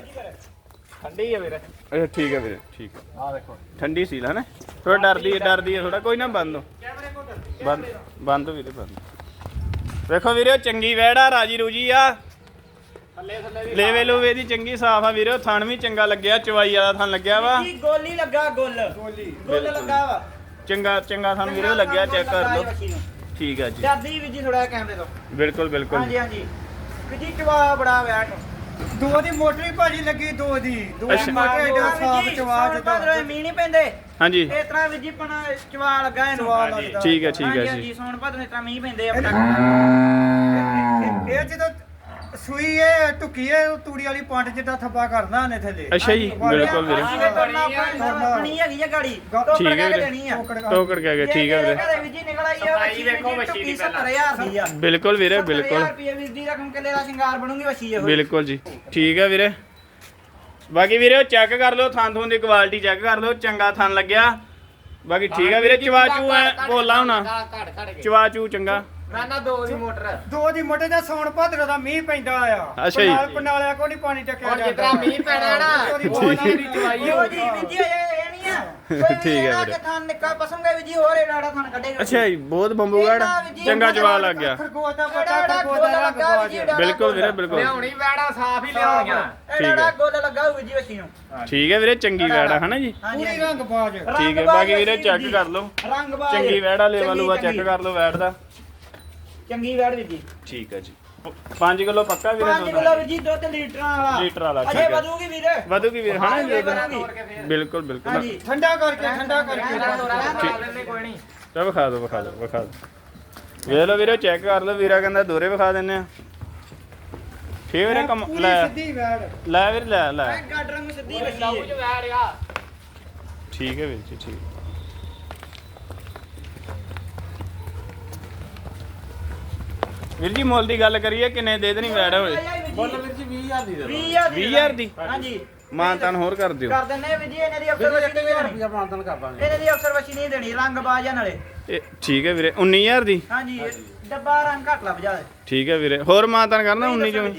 ਠੰਡੀ ਆ ਵੀਰੇ। ਅੱਛਾ ਠੀਕ ਹੈ ਵੀਰੇ ਠੀਕ ਹੈ ਆ ਵੇਖੋ ਠੰਡੀ ਸੀ ਹੈ ਨਾ। ਥੋੜਾ ਡਰਦੀ ਹੈ ਡਰਦੀ ਹੈ ਥੋੜਾ ਕੋਈ ਨਾ ਬੰਦ ਹੋ। ਬੰਦ ਬੰਦ ਵੀਰੇ ਬੰਦ। ਵੇਖੋ ਵੀਰੇ ਉਹ ਚੰਗੀ ਵੈੜ ਆ ਰਾਜੀ ਰੂਜੀ ਆ। ਲੈਵੇ ਲੋਵੇ ਦੀ ਚੰਗੀ ਸਾਫ਼ ਆ ਵੀਰੇ ਥਣ ਵੀ ਚੰਗਾ ਲੱਗਿਆ ਚਵਾਈ ਵਾਲਾ ਥਣ ਲੱਗਿਆ ਵਾ। ਜੀ ਗੋਲੀ ਲੱਗਾ ਗੁੱਲ। ਗੋਲੀ। ਗੁੱਲ ਲੱਗਾ ਵਾ। ਚੰਗਾ ਚੰਗਾ ਥਣ ਵੀਰੇ ਲੱਗਿਆ ਚੈੱਕ ਕਰ ਲਓ। ਠੀਕ ਹੈ ਜੀ। ਜਲਦੀ ਵੀ ਜੀ ਥੋੜਾ ਕੈਮਰੇ ਤੋਂ। ਬਿਲਕੁਲ ਬਿਲਕੁਲ। ਹਾਂਜੀ ਹਾਂਜੀ। ਵੀ ਜੀ ਚਵਾ ਬੜਾ ਵੈਟ। ਦੋ ਦੀ ਮੋਟਰੀ ਭਾਜੀ ਲੱਗੀ ਦੋ ਦੀ। ਦੋ ਅੱਛਾ। ਦੀ ਮੋਟਰ ਐਡਾ ਸਾਫ਼ ਚਵਾਜ ਦਾ ਦਾ ਮੀਂਹ ਨਹੀਂ ਪੈਂਦੇ। ਹਾਂਜੀ। ਇਸ ਤਰ੍ਹਾਂ ਵੀ ਜੀ ਪਣਾ ਚਵਾ ਲੱਗਾ ਇਹਨੂੰ। ਚਵਾ ਲੱਗਦਾ ਠੀਕ ਹੈ ਠੀਕ ਹਾਂਜੀ, ਹੈ ਹਾਂਜੀ ਜੀ ਸੌਣ ਭਾਦੋਂ ਇਸ ਤਰ੍ਹਾਂ ਮੀਂਹ ਪੈਂਦੇ ਆ ਇਹ- ਇਹ ਜਦੋਂ ਸੂਈ ਇਹ ਟੁਕੀ ਇਹ ਤੂੜੀ ਵਾਲੀ ਪੰਡ ਜਿੱਦਾਂ ਥੱਬਾ ਕਰਦਾ ਨੇ ਥੱਲੇ। ਅੱਛਾ ਜੀ ਬਿਲਕੁਲ ਵੀਰੇ। ਬਣੀ ਹੈਗੀ ਗਾੜੀ। ਹੈ। ਦੇਣੀ ਆ। ਟੋਕੜ ਕਰ- ਟੋਕੜ ਕੇ ਗਏ ਠੀਕ ਹੈ ਵੀਰੇ। ਵੀ ਜੀ ਨਿਕਲ ਆਈ ਆ ਸਫ਼ਾਈ ਵੱਛੀ ਵੇਖੋ ਵੀ ਵੱਛੀ ਦੀ ਟੁੱਕੀ ਪਹਿਲਾਂ। 70000 ਦੀ ਆ। ਬਿਲਕੁਲ ਵੀਰੇ 70000 ਬਿਲਕੁਲ। ਰੁਪਏ ਵੀਰ ਦੀ ਰਕਮ ਕਿੱਲੇ ਦਾ ਸ਼ਿੰਗਾਰ ਬਣੂਗੀ ਵੱਛੀ ਇਹੋ। ਬਿਲਕੁਲ ਜੀ। ਠੀਕ ਹੈ ਵੀਰੇ। ਬਾਕੀ ਵੀਰੇ ਚੈੱਕ ਕਰ ਲਓ ਥਾਂ ਥੂੰ ਦੀ ਕੁਆਲਿਟੀ ਚੈੱਕ ਕਰ ਲਓ ਚੰਗਾ ਥਣ ਲੱਗਿਆ। ਬਾਕੀ ਠੀਕ ਹੈ ਵੀਰੇ ਚਵਾਚੂ ਐ ਭੋਲਾ ਹੋਣਾ। ਕੇ। ਚਵਾਚੂ ਚੰਗਾ। ਦੋ ਦੀ ਮੋਟਰ। ਦੋ ਦੀ ਮੋਟੇ ਦਾ ਸੌਣ ਭਾਦਰੋਂ ਦਾ ਮੀਂਹ ਪੈਂਦਾ ਆ। ਅੱਛਾ ਜੀ। ਪਨਾਲ ਪਨਾਲਿਆ ਕੋ ਨਹੀਂ ਪਾਣੀ ਟੱਕਿਆ ਹੁਣ ਜਿਤਨਾ ਮੀਂਹ ਪੈਣਾ ਨਾ ਉਹਦੀ ਜੀ ਚਵਾਈ ਉਹ ਜੀ ਵੀਰ ਜੀ ਇਹ ਇਹ ਨਹੀਂ ਆ। ਕੋਈ ਠੀਕ ਹੈ ਵੀਰੇ। ਕਿ ਥਾਂ ਨਿੱਕਾ ਪਸੰਗਾ ਵੀ ਜੀ ਹੋਰ ਇਹੜਾ ਥਾਂ ਕੱਢੇਗਾ ਅੱਛਾ ਜੀ ਬਹੁਤ ਬੰਬੂਗੜ ਚੰਗਾ ਜਵਾ ਲੱਗ ਗਿਆ। ਖਰਗੋਸ਼ ਦਾ ਬੱਚਾ ਖਰਗੋਸ਼ ਦਾ ਰੰਗ ਬਿਲਕੁਲ ਵੀਰੇ ਬਿਲਕੁਲ। ਲਿਆਉਣੀ ਵੈੜਾ ਸਾਫ਼ ਹੀ ਲਿਆਉਣੀਆਂ। ਇਹੜਾ ਗੋਲ ਲੱਗਾ ਹੋਊ ਜੀ ਨੂੰ। ਠੀਕ ਹੈ ਵੀਰੇ ਚੰਗੀ ਵੈੜ ਆ ਹਨਾ ਜੀ? ਪੂਰੀ ਰੰਗ ਬਾਜ। ਠੀਕ ਹੈ ਬਾਕੀ ਵੀਰੇ ਚੈੱਕ ਕਰ ਲਓ। ਰੰਗ ਬਾਜ। ਚੰਗੀ ਵੈੜ ਆ ਲੇਵਾ ਚੰਗੀ- ਲੂਆ ਚੈੱਕ। ਕਰ ਲਓ ਵੈੜ ਦਾ। ਚੰਗੀ ਵੈੜ ਵੀ ਜੀ ਠੀਕ ਹੈ ਜੀ। 5 ਕਿਲੋ ਪੱਕਾ ਵੀਰੇ 5 ਕਿਲੋ ਵੀ ਜੀ ਦੁੱਧ ਲੀਟਰਾਂ ਵਾਲਾ। ਲੀਟਰ ਵਾਲਾ, ਅਜੇ ਠੀਕ ਹੈ। ਵਧੂਗੀ ਵੀਰੇ। ਵਧੂਗੀ ਵੀਰ ਹਨਾ ਜੀ। ਇਹਦਾ? ਬਿਲਕੁਲ ਬਿਲਕੁਲ। ਹਾਂਜੀ ਠੰਡਾ ਕਰਕੇ ਠੰਡਾ ਕਰਕੇ। ਕੋਈ ਨਹੀਂ। ਚਾ ਵਿਖਾ ਦਿਓ ਵਿਖਾ ਦਿਓ ਵਿਖਾ ਦਿਓ। ਵੇਖ ਲਓ ਵੀਰੇ ਚੈੱਕ ਕਰ ਲਓ ਵੀਰਾ ਕਹਿੰਦਾ ਦੋਰੇ ਵਿਖਾ ਦਿੰਨੇ ਆ। ਠੀਕ ਵੀਰੇ ਕੰਮ ਪੂਰੀ ਲੈ। ਸਿੱਧੀ ਵੈੜ। ਲੈ ਵੀਰ ਲੈ ਲੈ। ਗਾਡਰਾਂ ਨੂੰ ਸਿੱਧੀ ਹੈ। ਠੀਕ ਹੈ ਵੀਰ ਜੀ ਠੀਕ। ਵੀਰ ਜੀ ਮੁੱਲ ਦੀ ਗੱਲ ਕਰੀਏ ਕਿੰਨੇ ਦੇ ਦੇਣੀ ਵੈੜ ਹੋਏ ਮੁੱਲ ਵੀਰ ਜੀ 20000 ਦੀ ਦੇ ਦਿਓ। 20000 ਦੀ 20000 ਦੀ ਹਾਂਜੀ। ਮਾਨਤਾਨ ਹੋਰ ਕਰ ਦਿਓ। ਕਰ ਦਿੰਨੇ ਵੀ ਜੀ ਇਹਨਾਂ ਦੀ ਅਫਸਰ ਵਸ਼ੀ ਨਹੀਂ 1000 ਦੇਣੀ ਮਾਨਤਨ ਕਰ ਦਾਂਗੇ। ਇਹਨਾਂ ਦੀ ਅਫਸਰ ਵਸ਼ੀ ਨਹੀਂ ਦੇਣੀ ਰੰਗ ਬਾਜਾਂ ਨਾਲੇ। ਇਹ ਠੀਕ ਹੈ ਵੀਰੇ 19000 ਦੀ? ਹਾਂਜੀ ਡੱਬਾ ਰੰਗ ਘੱਟ ਲੱਭ ਜਾਏ ਠੀਕ ਹੈ ਵੀਰੇ ਹੋਰ ਮਾਨਤਾਨ ਕਰਨਾ 19 ਚੋਂ? ਉਹ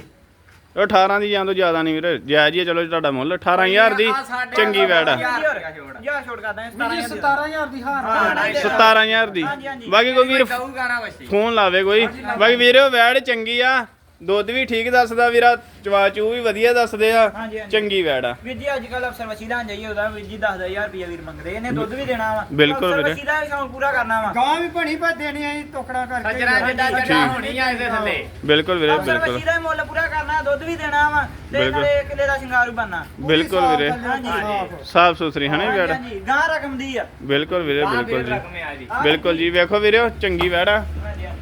18 ਦੀ ਜਾਂ ਤੋਂ ਜ਼ਿਆਦਾ ਨਹੀਂ ਵੀਰੇ ਜਾਇਜ਼ ਹੀ ਹੈ, ਚਲੋ ਜੀ ਤੁਹਾਡਾ ਮੁੱਲ 18000 ਦੀ ਚੰਗੀ ਵੈੜ ਆ। ਜਾ ਛੋੜ ਕਰਦਾ ਵੀਰ ਜੀ 17000 ਦੀ ਹਾਰ ਹਾਂ, ਦਾ ਨਹੀਂ। 17000 ਦੀ। ਹਾਂਜੀ, ਹਾਂਜੀ। ਬਾਕੀ ਕੋਈ ਵੀਰ ਵਸੀ ਫੋਨ ਲਾਵੇ ਕੋਈ। ਬਾਕੀ ਵੀਰੇ ਉਹ ਵੈੜ ਚੰਗੀ ਆ। ਦੁੱਧ ਵੀ ਠੀਕ ਦੱਸਦਾ ਵੀਰਾ ਚਵਾ ਚੂ ਵੀ ਵਧੀਆ ਦੱਸਦੇ ਆ ਹਾਂਜੀ, ਹਾਂਜੀ। ਚੰਗੀ ਵੈੜ ਆ। ਵੀਰ ਜੀ ਅੱਜ ਕੱਲ ਅਫਸਰ ਵਸ਼ੀ ਲੈਣ ਜਾਈਏ ਉਹਦਾ ਵੀਰ ਜੀ 10000 ਰੁਪਏ ਵੀਰ ਮੰਗਦੇ ਇਹਨੇ ਦੁੱਧ ਵੀ ਦੇਣਾ ਵਾ। ਬਿਲਕੁਲ ਵੀਰੇ। ਵਸ਼ੀ ਦਾ ਵੀ ਸ਼ੌਂਕ ਪੂਰਾ ਕਰਨਾ ਵਾ। ਗਾਂ ਵੀ ਭਣੀ ਪਾ ਦੇਣੀ ਆ ਜੀ ਟੁਕੜਾ ਕਰਕੇ। ਸੱਜਣਾ ਜਿੱਦਾਂ ਠੀਕ। ਜੱਟਾ ਹੋਣੀ ਆ ਇਹਦੇ ਥੱਲੇ। ਬਿਲਕੁਲ ਵੀਰੇ ਅਫਸਰ ਬਿਲਕੁਲ। ਵਸ਼ੀ ਦਾ ਵੀ ਮੁੱਲ ਪੂਰਾ ਕਰਨਾ ਦੁੱਧ ਵੀ ਦੇਣਾ ਵਾ ਤੇ ਬਿਲਕੁਲ। ਨਾਲੇ ਕਿਲੇ ਦਾ ਸ਼ਿੰਗਾਰ ਵੀ ਬਣਨਾ। ਬਿਲਕੁਲ ਵੀਰੇ। ਹਾਂਜੀ। ਸਾਫ਼। ਸੁਥਰੀ ਹਨੇ ਹਾਂਜੀ, ਵੈੜ? ਹਾਂਜੀ ਗਾਂ ਰਕਮ ਦੀ ਆ। ਬਿਲਕੁਲ ਵੀਰੇ ਆ ਬਿਲਕੁਲ ਵੀਰ ਜੀ। ਰਕਮੇ ਆ ਜੀ। ਬਿਲਕੁਲ ਜੀ ਵੇਖੋ ਵੀਰੇ ਉਹ ਚੰਗੀ ਵੈੜ ਆ।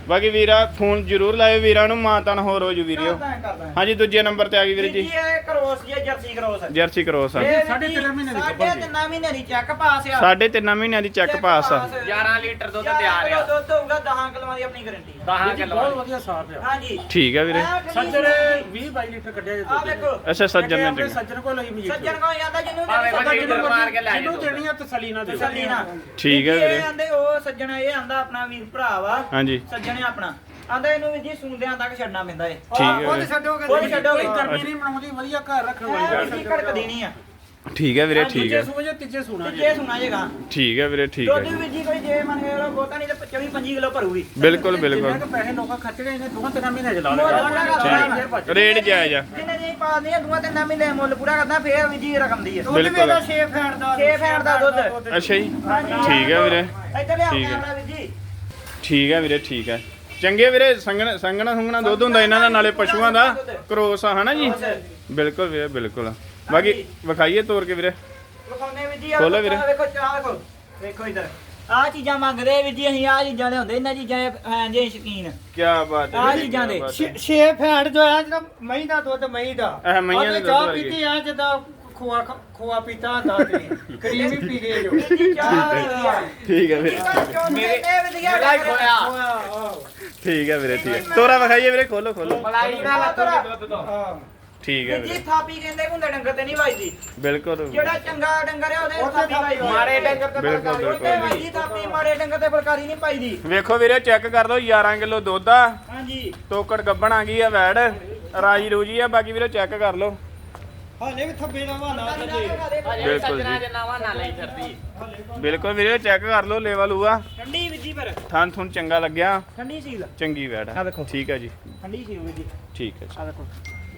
ਬਾਕੀ ਵੀਰਾ ਫੋਨ ਜ਼ਰੂਰ ਲਾਇਓ ਵੀਰਾਂ ਨੂੰ ਮਾਂ ਤਨ ਹੋਰ ਹੋ ਜੂ ਵੀਰਿਓ। ਕਰਦਾ ਹਾਂ, ਕਰਦਾ ਹਾਂ। ਹਾਂਜੀ ਦੂਜੇ ਨੰਬਰ ਤੇ ਆ ਗਈ ਵੀਰੇ ਜੀ। ਇਹ ਕਰੋਸ ਜੀ ਜਰਸੀ ਕਰੋਸ ਆ। ਜਰਸੀ ਕਰੋਸ ਆ। ਇਹ ਸਾਢੇ ਤਿੰਨ ਮਹੀਨੇ ਦੀ ਸਾਢੇ ਦੀ। ਤਿੰਨ ਮਹੀਨੇ ਦੀ ਚੈੱਕ ਪਾਸ ਆ। ਸਾਢੇ ਤਿੰਨ ਮਹੀਨਿਆਂ ਦੀ ਚੈੱਕ ਪਾਸ ਆ। 11 ਲੀਟਰ ਦੁੱਧ ਤਿਆਰ ਆ। ਦੁੱਧ ਹੋਊਗਾ 10 ਕਿਲੋਆਂ ਦੀ ਆਪਣੀ ਗਾਰੰਟੀ 10 ਵੀਰ ਜੀ ਕਿਲੋ ਬਹੁਤ ਵਧੀਆ ਸਾਫ਼ ਆ। ਹਾਂਜੀ। ਠੀਕ ਆ ਵੀਰੇ। ਸੱਜਣ ਜੀ। 20 22 ਲੀਟਰ ਕੱਢਿਆ ਜੇ ਵੇਖੋ ਅੱਛਾ ਸੱਜਣ ਨੇ ਆਪਣੇ ਚੰਗਾ ਸੱਜਣ ਕੋਲ ਲਈ ਸੱਜਣ ਕੋ ਜਾਂਦਾ ਜਿਹਨੂੰ ਭਾਵੇਂ ਮਾਰ ਕੇ ਲੈ ਜਿਹਨੂੰ ਜਾਓ। ਦੇਣੀ ਆ ਤਸੱਲੀ ਨਾਲ ਦੇ ਤਸੱਲੀ ਨਾ ਠੀਕ ਜੀ, ਵੀਰੇ। ਇਹ ਆਂਦੇ ਉਹ ਸੱਜਣ ਇਹ ਆਂਦਾ ਆਪਣਾ ਵੀਰ ਭਰਾ ਵਾ। ਹਾਂਜੀ। ਸੱਜਣ ਹੈ ਆਪਣਾ। ਆਂਦਾ ਇਹਨੂੰ ਵੀ ਜੀ ਸੁਣਦਿਆਂ ਤੱਕ ਛੱਡਣਾ ਪੈਂਦਾ ਏ। ਠੀਕ ਹੈ ਉਹ ਵੀਰੇ। ਛੱਡੋਗੇ ਨੀ ਛੱਡੋਗੇ। ਕੋਈ ਗਰਮੀ ਨਹੀਂ ਬਣਾਉਂਦੀ ਵਧੀਆ ਘਰ ਰੱਖਣ ਵਾਲੀ ਜੀ ਘੜਕਦੀ ਨਹੀਂ ਆ। ਠੀਕ ਹੈ ਵੀਰੇ ਠੀਕ ਹੈ। ਸੂਏ ਜਾਂ ਤੀਜੇ ਸੂਣਾ ਤੇ ਜੇ ਸੁਣਾ ਜੇਗਾ। ਠੀਕ ਹੈ ਵੀਰੇ ਠੀਕ ਦੁੱਧ ਹੈ ਵੀ ਜੀ ਕੋਈ ਜੇ ਮੰਨ ਕੇ ਚਲੋ ਬਹੁਤਾ ਨਹੀਂ ਤੇ 24 25 ਕਿਲੋ ਭਰੂਗੀ। ਬਿਲਕੁਲ ਬਿਲਕੁਲ। ਪੈਸੇ ਲੋਕਾਂ ਖਰਚ ਗਏ ਨੇ ਦੋਹਾਂ ਤਿੰਨਾਂ ਮਹੀਨੇ ਚ ਲਾ ਲਏ। ਕਰਨਾ। ਰੇਟ ਜਾਇਜ਼ ਆ। ਜਿੰਨੇ ਦੀ ਪਾ ਦੀਆਂ ਦੂਆਂ ਤਿੰਨਾਂ ਮਹੀਨੇ ਮੁੱਲ ਪੂਰਾ ਕਰਦਾ ਫੇਰ ਵੀ ਜੀ ਰਕਮ ਦੀ ਆ। ਦੁੱਧ ਬਿਲਕੁਲ। 6 ਫੈਂਟ ਦਾ ਛੇ ਫੈਂਟ ਦਾ ਦੁੱਧ। ਅੱਛਾ ਜੀ। ਠੀਕ ਹੈ ਵੀਰੇ। ਇੱਧਰ ਲਿਆਓ ਠੀਕ ਹੈ। ਕੈਮਰਾ ਵੀ ਜੀ। ਠੀਕ ਹੈ ਵੀਰੇ ਠੀਕ ਹੈ। ਚੰਗੇ ਵੀਰੇ ਸੰਗਣਾ ਸੰਗਣਾ ਸੰਗਣਾ ਦੁੱਧ ਹੁੰਦਾ ਇਹਨਾਂ ਦਾ ਨਾਲੇ ਪਸ਼ੂਆਂ ਦਾ ਕਰੋਸ ਆ ਹਨਾ ਜੀ? ਬਿਲਕੁਲ ਵੀਰੇ ਬਿਲਕੁਲ। ਬਾਕੀ ਵਿਖਾਈਏ ਤੋਰ ਕੇ ਵੀਰੇ। ਵਿਖਾਉਣੇ ਵੀ ਜੀ ਖੋਲੋ ਵੀਰੇ। ਵੇਖੋ ਚਾਹ ਵੇਖੋ ਵੇਖੋ ਇੱਧਰ। ਆਹ ਚੀਜ਼ਾਂ ਮੰਗਦੇ ਵੀ ਜੀ ਅਸੀਂ ਆਹ ਚੀਜ਼ਾਂ ਲਿਆਉਂਦੇ ਇਹਨਾਂ ਚੀਜ਼ਾਂ ਹਾਂ ਜੀ ਸ਼ਕੀਨ। ਕੀ ਬਾਤ ਹੈ ਵੀਰੇ, ਚੀਜ਼ਾਂ ਦੇ। ਛੇ- ਫੈਂਟ ਜੋ ਹੈ ਜਿਹੜਾ ਮਹੀਂ ਦਾ ਦੁੱਧ ਮਹੀਂ ਦਾ। ਇਹ ਦੇ ਦੁੱਧ। ਪੀਤੀ ਆ ਜਿੱਦਾਂ ਖੋਆ ਖੋਆ ਪੀਤਾ ਹੁੰਦਾ ਤੇ ਕਰੀਮ ਵੀ ਪੀ ਗਏ ਜੋ। ਠੀਕ ਹੈ ਵੀਰੇ। ਮੇਰੇ ਮੇਰਾ ਹੀ ਖੋਇਆ। ਠੀਕ ਹੈ ਵੀਰੇ ਠੀਕ ਹੈ। ਤੋਰਾ ਵਿਖਾਈਏ ਵੀਰੇ ਖੋਲੋ ਖੋਲੋ। ਮਲਾਈ ਨਾਲ ਲੱਤੂਗੀ ਦੁੱਧ ਤੋਂ ਆਹ। ਠੀਕ ਹੈ ਜੀ ਵੀਰੇ। ਥਾਪੀ ਕਹਿੰਦੇ ਹੁੰਦੇ ਡੰਗਰ ਤੇ ਨਹੀਂ ਵੱਜਦੀ। ਬਿਲਕੁਲ। ਜਿਹੜਾ ਚੰਗਾ ਡੰਗਰ ਹੈ ਉਹਦੇ ਥਾਪੀ ਵੱਜਦੀ। ਮਾੜੇ ਡੰਗਰ ਤੇ ਬਿਲਕੁਲ, ਬਲਕਾਰੀ ਬਿਲਕੁਲ। ਉਹਦੇ ਵੱਜਦੀ ਥਾਪੀ ਮਾੜੇ ਡੰਗਰ ਤੇ ਫੁਲਕਾਰੀ ਨਹੀਂ ਪਾਈਦੀ ਵੇਖੋ ਵੀਰੇ ਚੈੱਕ ਕਰ ਲਓ 11 ਕਿਲੋ ਦੁੱਧ ਆ। ਹਾਂਜੀ। ਤੋਕੜ ਗੱਬਣ ਆ ਗਈ ਆ ਵੈੜ। ਰਾਜੀ ਰੂਜੀ ਆ ਬਾਕੀ ਵੀਰੇ ਚੈੱਕ ਕਰ ਲਓ। ਹਾਲੇ ਵੀ ਥੱਬੇ ਦਾ ਬਹਾਨਾ ਥੱਲੇ ਅਜੇ ਬਿਲਕੁਲ ਸੱਜਣਾ ਜੀ। ਜਿੰਨਾ ਵਾ ਨਾ ਲਈ ਫਿਰਦੀ। ਬਿਲਕੁਲ ਵੀਰੇ ਚੈੱਕ ਕਰ ਲਓ ਲੈਵਲ ਆ ਠੰਡੀ ਵਿੱਜੀ ਪਰ। ਥਣ ਥੁਣ ਚੰਗਾ ਲੱਗਿਆ। ਠੰਡੀ ਸੀਲ ਚੰਗੀ ਵੈੜ ਆ। ਵੇਖੋ। ਠੀਕ ਹੈ ਜੀ। ਠੰਡੀ ਸੀਲ ਵਿੱਜੀ ਠੀਕ ਹੈ ਆ ਦੇਖੋ।